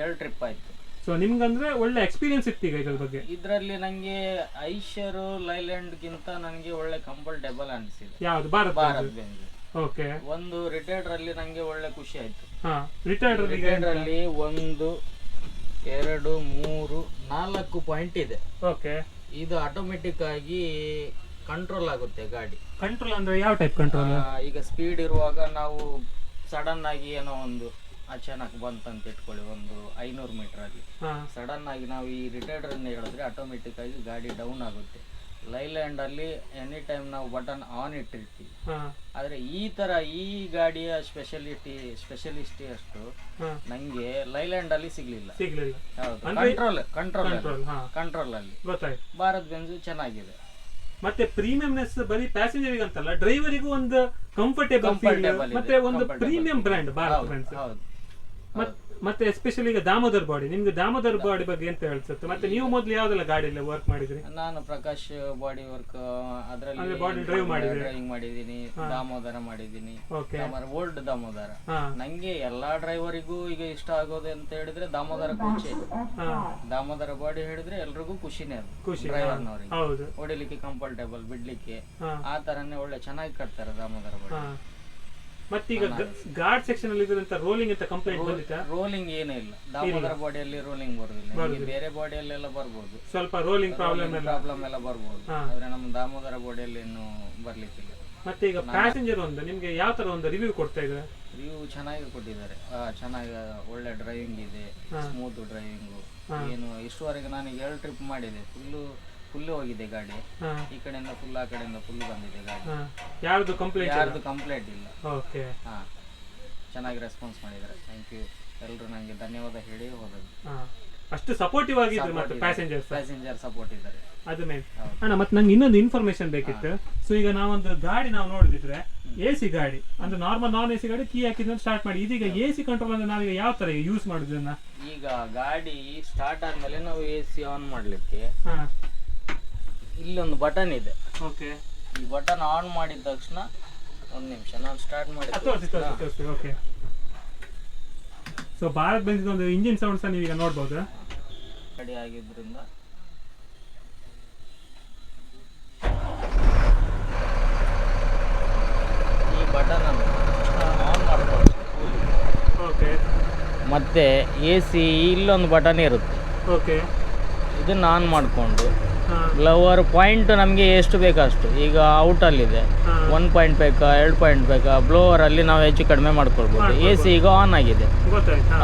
[SPEAKER 2] ಎರಡು ಟ್ರಿಪ್ ಆಯ್ತು.
[SPEAKER 1] ಸೊ ನಿಮ್ಗಂದ್ರೆ ಒಳ್ಳೆ ಎಕ್ಸ್ಪೀರಿಯನ್ಸ್ ಇತ್ತು ಈಗ ಇದ್ರ ಬಗ್ಗೆ.
[SPEAKER 2] ಇದರಲ್ಲಿ ನನಗೆ ಐಷರು ಲೈಲ್ಯಾಂಡ್ಗಿಂತ ನನಗೆ ಒಳ್ಳೆ ಕಂಫರ್ಟೇಬಲ್ ಅನಿಸಿದೆ.
[SPEAKER 1] ಯಾವುದು? ಭಾರತ್
[SPEAKER 2] ಭಾರತ್ ಬೆಂಜ್.
[SPEAKER 1] ಓಕೆ
[SPEAKER 2] ಒಂದು ರಿಟೈರ್ಡ್ ಅಲ್ಲಿ ನಂಗೆ ಒಳ್ಳೆ ಖುಷಿ ಆಯ್ತು.
[SPEAKER 1] ಹಾ ರಿಟೈರ್ಡ್
[SPEAKER 2] ರಿಟೈರ್ಡ್ ಅಲ್ಲಿ ಒಂದು ಎರಡು ಮೂರು ನಾಲ್ಕು ಪಾಯಿಂಟ್ ಇದೆ.
[SPEAKER 1] ಓಕೆ
[SPEAKER 2] ಇದು ಆಟೋಮೆಟಿಕ್ ಆಗಿ ಕಂಟ್ರೋಲ್ ಆಗುತ್ತೆ ಗಾಡಿ.
[SPEAKER 1] ಕಂಟ್ರೋಲ್ ಅಂದ್ರೆ ಯಾವ ಟೈಪ್ ಕಂಟ್ರೋಲ್
[SPEAKER 2] ಆ, ಈಗ ಸ್ಪೀಡ್ ಇರುವಾಗ ನಾವು ಸಡನ್ ಆಗಿ ಏನೋ ಒಂದು ಅಚಾನಕ್ ಬಂತಂತ ಇಟ್ಕೊಳ್ಳಿ ಒಂದು ಐನೂರು ಮೀಟರ್ ಅಲ್ಲಿ ಸಡನ್ ಆಗಿ ನಾವು ಈ ರಿಟೈರ್ಡ್ ಅನ್ನು ಹೇಳಿದ್ರೆ ಆಟೋಮೆಟಿಕ್ ಆಗಿ ಗಾಡಿ ಡೌನ್ ಆಗುತ್ತೆ. ಲೈಲ್ಯಾಂಡ್ ಅಲ್ಲಿ ಎನಿ ಟೈಮ್ ನಾವು ಬಟನ್ ಆನ್ ಇಟ್ಟಿರ್ತೀವಿ. ಆದ್ರೆ ಈ ತರ ಈ ಗಾಡಿಯ ಸ್ಪೆಷಲಿಟಿ ಸ್ಪೆಷಲಿಸ್ಟ್ ಅಷ್ಟು ನಂಗೆ ಲೈಲ್ಯಾಂಡ್ ಅಲ್ಲಿ ಸಿಗ್ಲಿಲ್ಲ.
[SPEAKER 1] ಸಿಗ್ಲಿಲ್ಲ.
[SPEAKER 2] ಹೌದು. ಕಂಟ್ರೋಲ್ ಕಂಟ್ರೋಲ್
[SPEAKER 1] ಕಂಟ್ರೋಲ್ ಹಾ.
[SPEAKER 2] ಕಂಟ್ರೋಲ್ ಅಲ್ಲಿ.
[SPEAKER 1] ಗೊತ್ತಾಯ್ತು.
[SPEAKER 2] ಭಾರತ್ ಬೆಂಜು ಚೆನ್ನಾಗಿದೆ.
[SPEAKER 1] ಮತ್ತೆ ಪ್ರೀಮಿಯಂನೆಸ್ ಬರೀ ಪ್ಯಾಸೆಂಜರ್ ಅಂತಲ್ಲ ಡ್ರೈವರಿಗೂ ಒಂದು ಕಂಫರ್ಟೇಬಲ್
[SPEAKER 2] ಫೀಲ್ ಇದೆ,
[SPEAKER 1] ಮತ್ತೆ ಒಂದು ಪ್ರೀಮಿಯಂ. ಬ್ರ್ಯಾಂಡ್ ಭಾರತ್
[SPEAKER 2] ಹೌದು
[SPEAKER 1] ಮತ್ತೆ ಎಸ್ಪೆಷಲಿ ಈಗ ದಾಮೋದರ್ ಬಾಡಿ ನಿಮ್ಗೆ ದಾಮೋದರ್ ಬಾಡಿ ಬಗ್ಗೆ ಅಂತ ಹೇಳ್ಸುತ್ತೆ ಮತ್ತೆ ನೀವು ಮೊದ್ಲು ಯಾವ್ದೆಲ್ಲ ಗಾಡಿಯಲ್ಲಿ ವರ್ಕ್ ಮಾಡಿದ್ರಿ?
[SPEAKER 2] ನಾನು ಪ್ರಕಾಶ್ ಬಾಡಿ ವರ್ಕ್ ಅದರಲ್ಲಿ
[SPEAKER 1] ಬಾಡಿ ಡ್ರೈವ್ ಮಾಡಿದ್ರೆ?
[SPEAKER 2] ಡ್ರೈವಿಂಗ್ ಮಾಡಿದ್ದೀನಿ ದಾಮೋದರ
[SPEAKER 1] ಮಾಡಿದೀನಿ
[SPEAKER 2] ಓಲ್ಡ್ ದಾಮೋದರ. ನಂಗೆ ಎಲ್ಲಾ ಡ್ರೈವರಿಗೂ ಈಗ ಇಷ್ಟ ಆಗೋದು ಅಂತ ಹೇಳಿದ್ರೆ ದಾಮೋದರ ಖುಷಿ. ದಾಮೋದರ ಬಾಡಿ ಹೇಳಿದ್ರೆ ಎಲ್ರಿಗೂ ಖುಷಿನೇ ಅದು
[SPEAKER 1] ಖುಷಿ.
[SPEAKER 2] ಡ್ರೈವರ್ನವ್ರಿಗೆ
[SPEAKER 1] ಹೌದು.
[SPEAKER 2] ಹೊಡಿಲಿಕ್ಕೆ ಕಂಫರ್ಟೇಬಲ್ ಬಿಡ್ಲಿಕ್ಕೆ. ಆ ತರನೇ ಒಳ್ಳೆ ಚೆನ್ನಾಗಿ ಕಟ್ತಾರೆ ದಾಮೋದರ ಬಾಡಿ.
[SPEAKER 1] ಹಾ. ಮತ್ತೀಗ ಗಾರ್ಡ್ ಸೆಕ್ಷನ್ ಅಲ್ಲಿ ಇದ್ರಂತ ರೋಲಿಂಗ್ ಅಂತ ಕಂಪ್ಲೇಂಟ್ ಬಂದಿತ್ತಾ?
[SPEAKER 2] ರೋಲಿಂಗ್ ಏನೂ ಇಲ್ಲ. ದಾಮೋದರ ಬಾಡಿಯಲ್ಲಿ ರೋಲಿಂಗ್ ಬರುದಿಲ್ಲ. ನಿಮಗೆ ಬೇರೆ ಬಾಡಿಯಲ್ಲೆಲ್ಲ ಬರ್ಬೋದು.
[SPEAKER 1] ಸ್ವಲ್ಪ ರೋಲಿಂಗ್ ಪ್ರಾಬ್ಲಮ್
[SPEAKER 2] ಪ್ರಾಬ್ಲಮ್ ಎಲ್ಲ. ಬರ್ಬೋದು. ಆದ್ರೆ ನಮ್ಮ ದಾಮೋದರ ಬಾಡಿಯಲ್ಲಿ ಇನ್ನು ಬರ್ಲಿಕ್ಕಿಲ್ಲ.
[SPEAKER 1] ಮತ್ತೆ ಈಗ ಪ್ಯಾಸೆಂಜರ್ ಒಂದು. ನಿಮ್ಗೆ ಯಾವ ತರ ಒಂದು ರಿವ್ಯೂ ಕೊಡ್ತಾ ಇದ್ರೆ
[SPEAKER 2] ರಿವ್ಯೂ ಚೆನ್ನಾಗಿ ಕೊಟ್ಟಿದ್ದಾರೆ. ಆ, ಚೆನ್ನಾಗಿ ಒಳ್ಳೆ ಡ್ರೈವಿಂಗ್ ಇದೆ. ಸ್ಮೂತ್ ಡ್ರೈವಿಂಗ್ ಏನು ಇಷ್ಟುವರೆಗೆ ನಾನು ಎರಡು ಟ್ರಿಪ್ ಮಾಡಿದೆ. ಫುಲ್ಲು ಫುಲ್ಲು ಹೋಗಿದೆ ಗಾಡಿ. ಈ ಕಡೆಯಿಂದ ಫುಲ್ ಆ ಕಡೆಯಿಂದ ಫುಲ್ ಬಂದಿದೆ ಗಾಡಿ.
[SPEAKER 1] ಯಾರದು ಕಂಪ್ಲೇಂಟ್
[SPEAKER 2] ಯಾರ್ದು ಕಂಪ್ಲೇಂಟ್ ಇಲ್ಲ.
[SPEAKER 1] ಓಕೆ
[SPEAKER 2] ಹಾ. ಚೆನ್ನಾಗಿ ರೆಸ್ಪಾನ್ಸ್ ಮಾಡಿದ್ದಾರೆ. ಥ್ಯಾಂಕ್ ಯು ಎಲ್ಲರೂ ನನಗೆ ಧನ್ಯವಾದ ಹೇಳಿ ಹೋದದ್ದು.
[SPEAKER 1] ಅಷ್ಟು ಸಪೋರ್ಟಿವ್ ಆಗಿದ್ರು ಮತ್ತೆ ಪ್ಯಾಸೆಂಜರ್
[SPEAKER 2] ಪ್ಯಾಸೆಂಜರ್ ಸಪೋರ್ಟ್ ಇದ್ದಾರೆ.
[SPEAKER 1] ಅದು ಮೇನ್. ಅಣ್ಣ ಮತ್ತೆ ನಂಗೆ ಇನ್ನೊಂದು ಇನ್ಫಾರ್ಮೇಶನ್ ಬೇಕಿತ್ತು. ಸೊ ಈಗ ನಾವೊಂದು ಗಾಡಿ ನಾವು ನೋಡಿದ್ರೆ ಎ ಸಿ ಗಾಡಿ ಅಂದ್ರೆ ನಾರ್ಮಲ್ ನಾನ್ ಎ ಸಿ ಗಾಡಿ ಕೀ ಹಾಕಿದ್ರೆ ಸ್ಟಾರ್ಟ್ ಮಾಡಿ. ಇದೀಗ ಎ ಸಿ ಕಂಟ್ರೋಲ್ ಅಂದ್ರೆ ನಾವೀಗ ಯಾವ ತರ ಯೂಸ್ ಮಾಡುದನ್ನ
[SPEAKER 2] ಈಗ ಗಾಡಿ ಸ್ಟಾರ್ಟ್ ಆದ್ಮೇಲೆ ನಾವು ಎ ಸಿ ಆನ್ ಮಾಡ್ಲಿಕ್ಕೆ ಇಲ್ಲೊಂದು ಬಟನ್ ಇದೆ.
[SPEAKER 1] ಓಕೆ
[SPEAKER 2] ಈ ಬಟನ್ ಆನ್ ಮಾಡಿದ ತಕ್ಷಣ ಒಂದು ನಿಮಿಷ ನಾನು ಸ್ಟಾರ್ಟ್ ಮಾಡಿ.
[SPEAKER 1] ಓಕೆ ಸೊ ಭಾರತ್ ಬೆಂಜಿನ್ ಒಂದು ಇಂಜಿನ್ ಸೌಂಡ್ ಸಹ ನೀವೀಗ ನೋಡ್ಬೋದು?
[SPEAKER 2] ರೆಡಿ ಆಗಿದ್ದರಿಂದ ಈ ಬಟನ್ ಅನ್ನು ಆನ್ ಮಾಡ್ಕೊಳ್ಳಿ
[SPEAKER 1] ಓಕೆ
[SPEAKER 2] ಮತ್ತೆ ಎ ಸಿ ಇಲ್ಲೊಂದು ಬಟನ್ ಇರುತ್ತೆ.
[SPEAKER 1] ಓಕೆ
[SPEAKER 2] ಇದನ್ನ ಆನ್ ಮಾಡಿಕೊಂಡು ಬ್ಲವರ್ ಪಾಯಿಂಟ್ ನಮಗೆ ಎಷ್ಟು ಬೇಕು ಅಷ್ಟು. ಈಗ ಔಟಲ್ಲಿದೆ ಒನ್ ಪಾಯಿಂಟ್ ಬೇಕಾ ಎರಡು ಪಾಯಿಂಟ್ ಬೇಕಾ ಬ್ಲೋವರಲ್ಲಿ ನಾವು ಹೆಚ್ಚು ಕಡಿಮೆ ಮಾಡ್ಕೊಳ್ಬೋದು. ಎ ಸಿ ಈಗ ಆನ್ ಆಗಿದೆ.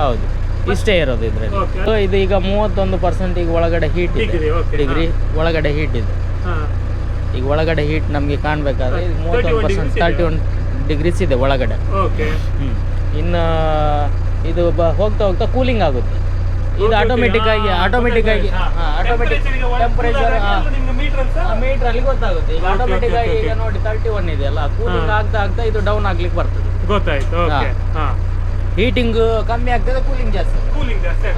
[SPEAKER 2] ಹೌದು. ಇಷ್ಟೇ ಇರೋದು ಇದರಲ್ಲಿ.
[SPEAKER 1] ಸೊ
[SPEAKER 2] ಇದು ಈಗ ಮೂವತ್ತೊಂದು ಪರ್ಸೆಂಟ್ ಈಗ ಒಳಗಡೆ ಹೀಟ್ ಇದೆ.
[SPEAKER 1] ಡಿಗ್ರಿ
[SPEAKER 2] ಒಳಗಡೆ ಹೀಟ್ ಇದೆ. ಈಗ ಒಳಗಡೆ ಹೀಟ್ ನಮಗೆ ಕಾಣಬೇಕಾದ್ರೆ ಮೂವತ್ತೊಂದು
[SPEAKER 1] 31
[SPEAKER 2] ಪರ್ಸೆಂಟ್ ತರ್ಟಿ ಒನ್ ಡಿಗ್ರೀಸ್ ಇದೆ ಒಳಗಡೆ. ಇನ್ನು ಇದು ಬ ಹೋಗ್ತಾ ಹೋಗ್ತಾ ಕೂಲಿಂಗ್ ಆಗುತ್ತೆ. ಇದು. ಆಟೋಮೆಟಿಕ್ ಆಗಿ ಆಟೋಮೆಟಿಕ್ ಆಗಿ. ಆಟೋಮೆಟಿಕ್ ಟೆಂಪರೇಚರ್ ಮೀಟರ್ ಅಲ್ಲಿ ಗೊತ್ತಾಗುತ್ತೆ. ಈಗ ಆಟೋಮೆಟಿಕ್ ಆಗಿ ಈಗ ನೋಡಿ ತರ್ಟಿ ಒನ್ ಇದೆ ಅಲ್ಲ ಕೂಲಿಂಗ್. ಆಗ್ತಾ ಆಗ್ತಾ ಇದು ಡೌನ್ ಆಗ್ಲಿಕ್ಕೆ ಬರ್ತದೆ.
[SPEAKER 1] ಗೊತ್ತಾಯ್ತು ಓಕೆ
[SPEAKER 2] ಹಾ. ಹೀಟಿಂಗ್ ಕಮ್ಮಿ ಆಗ್ತದೆ ಕೂಲಿಂಗ್ ಜಾಸ್ತಿ
[SPEAKER 1] ಕೂಲಿಂಗ್ ಜಾಸ್ತಿ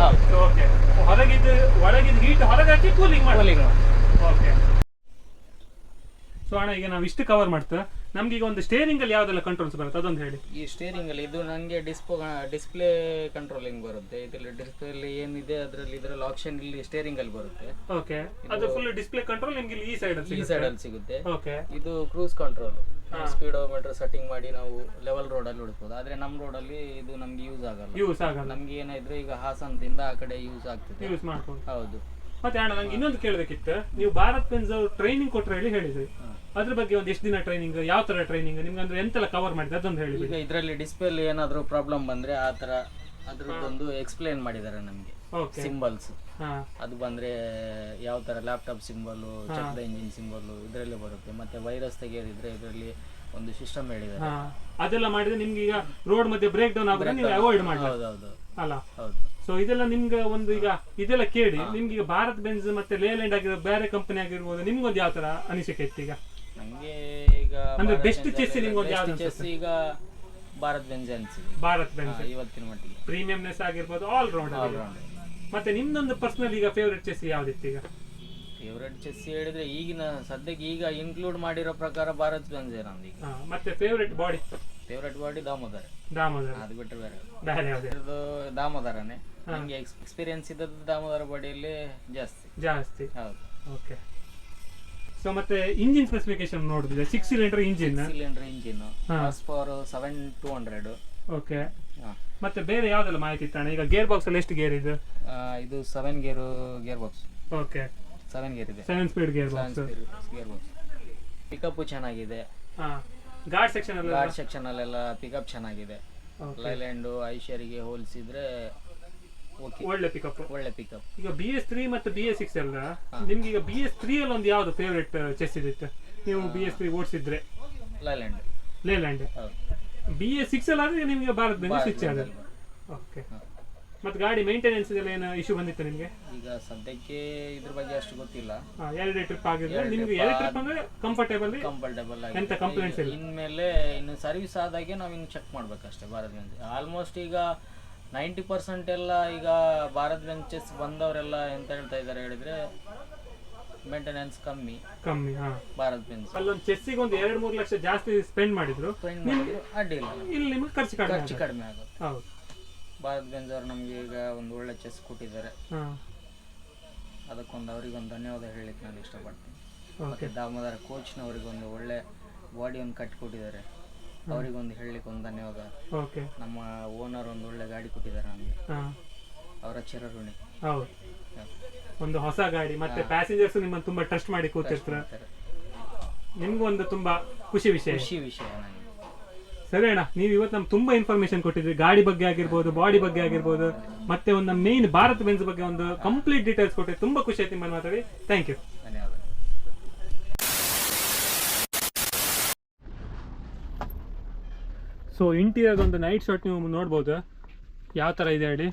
[SPEAKER 1] ಓಕೆ ಹೊರಗಿದ್ದು ಒಳಗಿದ್ದು ಹೀಟ್ ಹೊರಗೆ ಹಾಕಿ ಕೂಲಿಂಗ್
[SPEAKER 2] ಕೂಲಿಂಗ್
[SPEAKER 1] ಓಕೆ ಸೊ ಅಣ್ಣ ಈಗ ನಾವು ಇಷ್ಟು ಕವರ್ ಮಾಡ್ತಾ ನಮ್ಗೆ ಈಗ ಒಂದು ಸ್ಟೇರಿಂಗ್ ಅಲ್ಲಿ ಯಾವ್ದೆಲ್ಲ ಕಂಟ್ರೋಲ್ಸ್ ಬರುತ್ತೆ? ಅದೊಂದು ಹೇಳಿ.
[SPEAKER 2] ಈ ಸ್ಟೇರಿಂಗ್ ಅಲ್ಲಿ ಇದು ನನಗೆ ಡಿಸ್ಪೋ ಡಿಸ್ಪ್ಲೇ ಕಂಟ್ರೋಲಿಂಗ್ ಬರುತ್ತೆ. ಇದ್ರಲ್ಲಿ ಡಿಸ್ಪ್ಲೇ ಏನಿದೆ ಅದರಲ್ಲಿ ಇದ್ರಲ್ಲಿ ಆಪ್ಷನ್ ಇಲ್ಲಿ ಸ್ಟೇರಿಂಗ್ ಅಲ್ಲಿ ಬರುತ್ತೆ.
[SPEAKER 1] ಓಕೆ ಅದು ಫುಲ್ ಡಿಸ್ಪ್ಲೇ ಕಂಟ್ರೋಲ್ ನಿಮ್ಗೆ ಇಲ್ಲಿ ಈ ಸೈಡ್ ಅಲ್ಲಿ
[SPEAKER 2] ಈ ಸೈಡ್ ಅಲ್ಲಿ ಸಿಗುತ್ತೆ.
[SPEAKER 1] ಓಕೆ
[SPEAKER 2] ಇದು ಕ್ರೂಸ್ ಕಂಟ್ರೋಲ್ ಸ್ಪೀಡೋಮೀಟರ್ ಸೆಟ್ಟಿಂಗ್ ಮಾಡಿ ನಾವು ಲೆವೆಲ್ ರೋಡ್ ಅಲ್ಲಿ ಹುಡುಕಬಹುದು ಆದ್ರೆ ನಮ್ಮ ರೋಡ್ ಅಲ್ಲಿ ಇದು ನಮ್ಗೆ ಯೂಸ್ ಆಗಲ್ಲ.
[SPEAKER 1] ಯೂಸ್ ಆಗಲ್ಲ.
[SPEAKER 2] ನಮ್ಗೆ ಏನಿದ್ರೆ ಈಗ ಹಾಸನದಿಂದ ಆ ಕಡೆ ಯೂಸ್ ಆಗ್ತದೆ.
[SPEAKER 1] ಯೂಸ್ ಮಾಡ್ಕೊಂಡು
[SPEAKER 2] ಹೌದು.
[SPEAKER 1] ಮತ್ತೆ ಅಣ್ಣ ನಂಗೆ ಇನ್ನೊಂದು ಕೇಳಬೇಕಿತ್ತು. ನೀವು ಭಾರತ್ ಪೆನ್ಸ್ ಟ್ರೈನಿಂಗ್ ಕೊಟ್ಟರೆ ಹೇಳಿ ಹೇಳಿದ್ರಿ. ಅದ್ರ ಬಗ್ಗೆ ಒಂದು ಎಷ್ಟು ದಿನ ಟ್ರೈನಿಂಗ್ ಯಾವ ತರ ಟ್ರೈನಿಂಗ್ ನಿಮ್ಗೆ ಅಂದ್ರೆ ಎಂತೆಲ್ಲ ಕವರ್ ಮಾಡಿದೆ ಅದೊಂದು ಹೇಳಿ
[SPEAKER 2] ಈಗ ಇದರಲ್ಲಿ ಡಿಸ್ಪ್ಲೇ ಏನಾದರೂ ಪ್ರಾಬ್ಲಮ್ ಬಂದ್ರೆ ಆ ತರ ಅದ್ರದ್ದೊಂದು ಎಕ್ಸ್ಪ್ಲೇನ್ ಮಾಡಿದ್ದಾರೆ ನಮಗೆ. ಸಿಂಬಲ್ಸ್ ಅದು ಬಂದ್ರೆ ಯಾವ ತರ ಲ್ಯಾಪ್ಟಾಪ್ ಸಿಂಬಲ್ ಚಕ್ರ ಇಂಜಿನ್ ಸಿಂಬಲ್ ಇದರಲ್ಲಿ ಬರುತ್ತೆ. ಮತ್ತೆ ವೈರಸ್ ತೆಗೆಯೋದಿದ್ರೆ ಇದರಲ್ಲಿ ಒಂದು ಸಿಸ್ಟಮ್ ಹೇಳಿದ್ದಾರೆ.
[SPEAKER 1] ಅದೆಲ್ಲ ಮಾಡಿದ್ರೆ ನಿಮ್ಗೆ ಈಗ ರೋಡ್ ಮಧ್ಯೆ ಬ್ರೇಕ್ ಡೌನ್ ಆಗುತ್ತೆ ನೀವು ಅವಾಯ್ಡ್ ಮಾಡಿ
[SPEAKER 2] ಹೌದು
[SPEAKER 1] ಅಲ್ಲ?
[SPEAKER 2] ಹೌದು.
[SPEAKER 1] ಸೊ ಇದೆಲ್ಲ ನಿಮ್ಗೆ ಒಂದು ಈಗ ಇದೆಲ್ಲ ಕೇಳಿ ನಿಮ್ಗೆ ಈಗ ಭಾರತ್ ಬೆಂಜ್ ಮತ್ತೆ ಲೇಲ್ಯಾಂಡ್ ಆಗಿರೋ ಬೇರೆ ಕಂಪನಿ ಆಗಿರ್ಬೋದು ನಿಮ್ಗೊಂದು ಯಾವ ತರ ಅನಿಸಿಕೆ ಇತ್ತು ಈಗ?
[SPEAKER 2] ನಂಗೆ ಈಗ
[SPEAKER 1] ಅಂದ್ರೆ
[SPEAKER 2] ಭಾರತ್
[SPEAKER 1] best
[SPEAKER 2] ಬೆಂಜ್
[SPEAKER 1] chess ನಿಮ್ಗೆ ಒಂದು
[SPEAKER 2] best
[SPEAKER 1] ಯಾವ್ದು
[SPEAKER 2] chess ಈಗ ಭಾರತ್ ಬೆಂಜ್ ಅನ್ಸಿದೆ
[SPEAKER 1] ಭಾರತ್ ಬೆನ್ಸ್
[SPEAKER 2] ಹಾ, ಇವತ್ತಿನ ಮಟ್ಟಿಗೆ.
[SPEAKER 1] ಪ್ರೀಮಿಯಂನೆಸ್ ಆಗಿರ್ಬೋದು ಆಲ್
[SPEAKER 2] ರೌಂಡರ್
[SPEAKER 1] ಮತ್ತೆ ನಿಮ್ದೊಂದು ಪರ್ಸನಲ್ ಈಗ ಫೇವರಿಟ್ ಚೆಸ್ ಯಾವ್ದಿತ್ತು ಈಗ?
[SPEAKER 2] ಫೇವ್ರೆಟ್ ಚೆಸ್ ಹೇಳಿದ್ರೆ ಈಗಿನ ಸದ್ಯಕ್ಕೆ ಈಗ ಇನ್ಕ್ಲೂಡ್ ಮಾಡಿರೋ ಪ್ರಕಾರ ಭಾರತ್ ವ್ಯಂಜನ್ ಈಗ.
[SPEAKER 1] ಹಾ, ಮತ್ತೆ favourite body
[SPEAKER 2] favourite body Damodara.
[SPEAKER 1] Damodara.
[SPEAKER 2] ಅದು ಬಿಟ್ಟರೆ ಬೇರೆ
[SPEAKER 1] ಬೇರೆ ಯಾವ್ದು?
[SPEAKER 2] ಇದು ದಾಮೋದರನೇ. ನಂಗೆ ಎಕ್ಸ್ಪೀರಿಯನ್ಸ್ ಇದ್ದದ್ದು ದಾಮೋದರ ಬಾಡಿಯಲ್ಲಿ ಜಾಸ್ತಿ.
[SPEAKER 1] ಜಾಸ್ತಿ.
[SPEAKER 2] ಹೌದು.
[SPEAKER 1] ಓಕೆ ಸೊ ಮತ್ತೆ ಇಂಜಿನ್ ಸ್ಪೆಸಿಫಿಕೇಶನ್ ನೋಡಿದ್ರೆ six cylinder engine
[SPEAKER 2] cylinder engine power seven two hundred
[SPEAKER 1] okay ಮತ್ತೆ ಬೇರೆ ಯಾವ್ದೆಲ್ಲ ಮಾಹಿತಿ ಇತ್ತಣ್ಣ ಈಗ ಗೇರ್ ಬಾಕ್ಸ್ ಅಲ್ಲಿ ಎಷ್ಟು ಗೇರ್ ಇದೆ?
[SPEAKER 2] ಇದು seven gear gearbox
[SPEAKER 1] okay
[SPEAKER 2] seven gear ಇದೆ.
[SPEAKER 1] Seven speed gearbox
[SPEAKER 2] gearbox pickup ಚೆನ್ನಾಗಿದೆ.
[SPEAKER 1] ಹಾ. ಗಾರ್ಡ್ ಸೆಕ್ಷನ್
[SPEAKER 2] ಗಾರ್ಡ್ ಸೆಕ್ಷನ್ ಅಲ್ಲೆಲ್ಲ ಪಿಕಪ್ ಚೆನ್ನಾಗಿದೆ. ಲೈಲ್ಯಾಂಡು ಐಷರಿಗೆ ಹೋಲಿಸಿದ್ರೆ
[SPEAKER 1] ಒಳ್ಳೆ ಪಿಕಪ್
[SPEAKER 2] ಒಳ್ಳೆ ಪಿಕಪ್
[SPEAKER 1] ಈಗ ಬಿ ಎಸ್ ತ್ರೀ ಮತ್ತು ಬಿ ಎಸ್ ಸಿಕ್ಸ್ ಅಲ್ಲ ನಿಮ್ಗೆ ಈಗ ಬಿ ಎಸ್ ತ್ರೀ ಅಲ್ಲಿ ಒಂದು ಯಾವ್ದು ಫೇವರೇಟ್ ಚೆಸ್ ಇದಿತ್ತು ನೀವು B S three ಓಡಿಸಿದ್ರೆ.
[SPEAKER 2] Leyland
[SPEAKER 1] Leyland B S six ಅಲ್ಲಿ ಆದ್ರೆ ನಿಮಗೆ ಭಾರತ್ ಬೆಂಜ್ ಸ್ವಿಚ್ ಆದ ಓಕೆ ಮತ್ತೆ ಗಾಡಿ ಮೇಂಟೆನೆನ್ಸ್ ಇದೆಲ್ಲ ಏನು ಇಶ್ಯೂ ಬಂದಿತ್ತು ನಿಮಗೆ?
[SPEAKER 2] ಈಗ ಸದ್ಯಕ್ಕೆ ಇದ್ರ ಬಗ್ಗೆ ಅಷ್ಟು ಗೊತ್ತಿಲ್ಲ.
[SPEAKER 1] ಎರಡು ಟ್ರಿಪ್ ಆಗಿದೆ ನಿಮಗೆ ಎರಡು ಟ್ರಿಪ್ ಅಂದ್ರೆ ಕಂಫರ್ಟೇಬಲ್
[SPEAKER 2] ಕಂಫರ್ಟೇಬಲ್ ಆಗಿ
[SPEAKER 1] ಎಂತ ಕಂಪ್ಲೇಂಟ್ಸ್ ಇಲ್ಲ.
[SPEAKER 2] ಇನ್ಮೇಲೆ ಇನ್ನು ಸರ್ವಿಸ್ ಆದಾಗೆ ನಾವು ಇನ್ನು ಚೆಕ್ ಮಾಡ್ಬೇಕಷ್ಟೇ ಭಾರತ್ ಬೆಂಚ್ ಆಲ್ಮೋಸ್ಟ್ ಈಗ ನೈಂಟಿ ಪರ್ಸೆಂಟ್ ಎಲ್ಲ ಈಗ ಭಾರತ್ ಬೆಂಚಸ್ ಬಂದವರೆಲ್ಲ ಎಂತ ಹೇಳ್ತಾ ಇದ್ದಾರೆ ಹೇಳಿದ್ರೆ ಮೇಂಟೆನೆನ್ಸ್ ಕಮ್ಮಿ.
[SPEAKER 1] ಕಮ್ಮಿ ಹಾ.
[SPEAKER 2] ಭಾರತ್ ಬೆಂಚ್
[SPEAKER 1] ಅಲ್ಲೊಂದು ಚೆಸ್ಸಿಗೆ ಒಂದು ಎರಡು ಮೂರು ಲಕ್ಷ ಜಾಸ್ತಿ ಸ್ಪೆಂಡ್ ಮಾಡಿದ್ರು.
[SPEAKER 2] ಸ್ಪೆಂಡ್ ಮಾಡಿದ್ರು. ಅಡ್ಡಿಲ್ಲ
[SPEAKER 1] ಇಲ್ಲಿ. ನಿಮ್ಗೆ ಖರ್ಚು ಕಡಿಮೆ
[SPEAKER 2] ಖರ್ಚು
[SPEAKER 1] ಆಗುತ್ತೆ.
[SPEAKER 2] ಕಡಿಮೆ ಆಗುತ್ತೆ.
[SPEAKER 1] ಹೌದು.
[SPEAKER 2] ಭಾರತ್ ಬ್ಯಾಂಕ್ ಅವರು ನಮಗೆ ಈಗ ಒಂದು ಒಳ್ಳೆ ಚೆಸ್ ಕೊಟ್ಟಿದ್ದಾರೆ.
[SPEAKER 1] ಹಾ.
[SPEAKER 2] ಅದಕ್ಕೊಂದು ಅವರಿಗೊಂದು ಧನ್ಯವಾದ ಹೇಳಲಿಕ್ಕೆ ನಾನು ಇಷ್ಟಪಡ್ತೀನಿ.
[SPEAKER 1] ಓಕೆ
[SPEAKER 2] ಮತ್ತೆ ದಾಮೋದರ ಕೋಚ್ನವರಿಗೆ ಒಂದು ಒಳ್ಳೆ ಬಾಡಿ ಒಂದು ಕಟ್ಟಿಕೊಟ್ಟಿದ್ದಾರೆ. ಅವರಿಗೊಂದು ಹೇಳಲಿಕ್ಕೆ ಒಂದು ಧನ್ಯವಾದ.
[SPEAKER 1] ಓಕೆ.
[SPEAKER 2] ನಮ್ಮ ಓನರ್ ಒಂದು ಒಳ್ಳೆ ಗಾಡಿ ಕೊಟ್ಟಿದ್ದಾರೆ ನಮಗೆ.
[SPEAKER 1] ಹಾ.
[SPEAKER 2] ಅವರ ಚಿರಋಣಿ.
[SPEAKER 1] ಹೌದು. ಒಂದು ಹೊಸ ಗಾಡಿ ಮತ್ತೆ ಪ್ಯಾಸೆಂಜರ್ಸ್ ನಿಮ್ಮನ್ನು ತುಂಬಾ ಟ್ರಸ್ಟ್ ಮಾಡಿ ಕೂತಿರ್ತಾರೆ. ನಿಮ್ಗೂ ಒಂದು ತುಂಬಾ ಖುಷಿ ವಿಷಯ.
[SPEAKER 2] ಖುಷಿ ವಿಷಯ ನನಗೆ.
[SPEAKER 1] ಸರಿ ಅಣ್ಣ ನೀವು ಇವತ್ತು ನಮ್ಗೆ ತುಂಬಾ ಇನ್ಫಾರ್ಮೇಶನ್ ಕೊಟ್ಟಿದ್ರಿ ಗಾಡಿ ಬಗ್ಗೆ ಆಗಿರ್ಬೋದು ಬಾಡಿ ಬಗ್ಗೆ ಆಗಿರ್ಬೋದು ಮತ್ತೆ ಒಂದು ಮೇನ್ ಭಾರತ್ ಬೆನ್ಸ್ ಬಗ್ಗೆ ಒಂದು ಕಂಪ್ಲೀಟ್ ಡೀಟೇಲ್ಸ್ ಕೊಟ್ಟಿರಿ ತುಂಬಾ ಖುಷಿ ಆಯ್ತು ನಿಮ್ಮನ್ನು ಮಾತಾಡಿ. ಥ್ಯಾಂಕ್ ಯು
[SPEAKER 2] ಧನ್ಯವಾದ
[SPEAKER 1] ಸೊ ಇಂಟೀರಿಯರ್ ಒಂದು ನೈಟ್ ಶಾಟ್ ನೀವು ನೋಡ್ಬೋದು. ಯಾವ ಥರ ಇದೆ ಹೇಳಿ?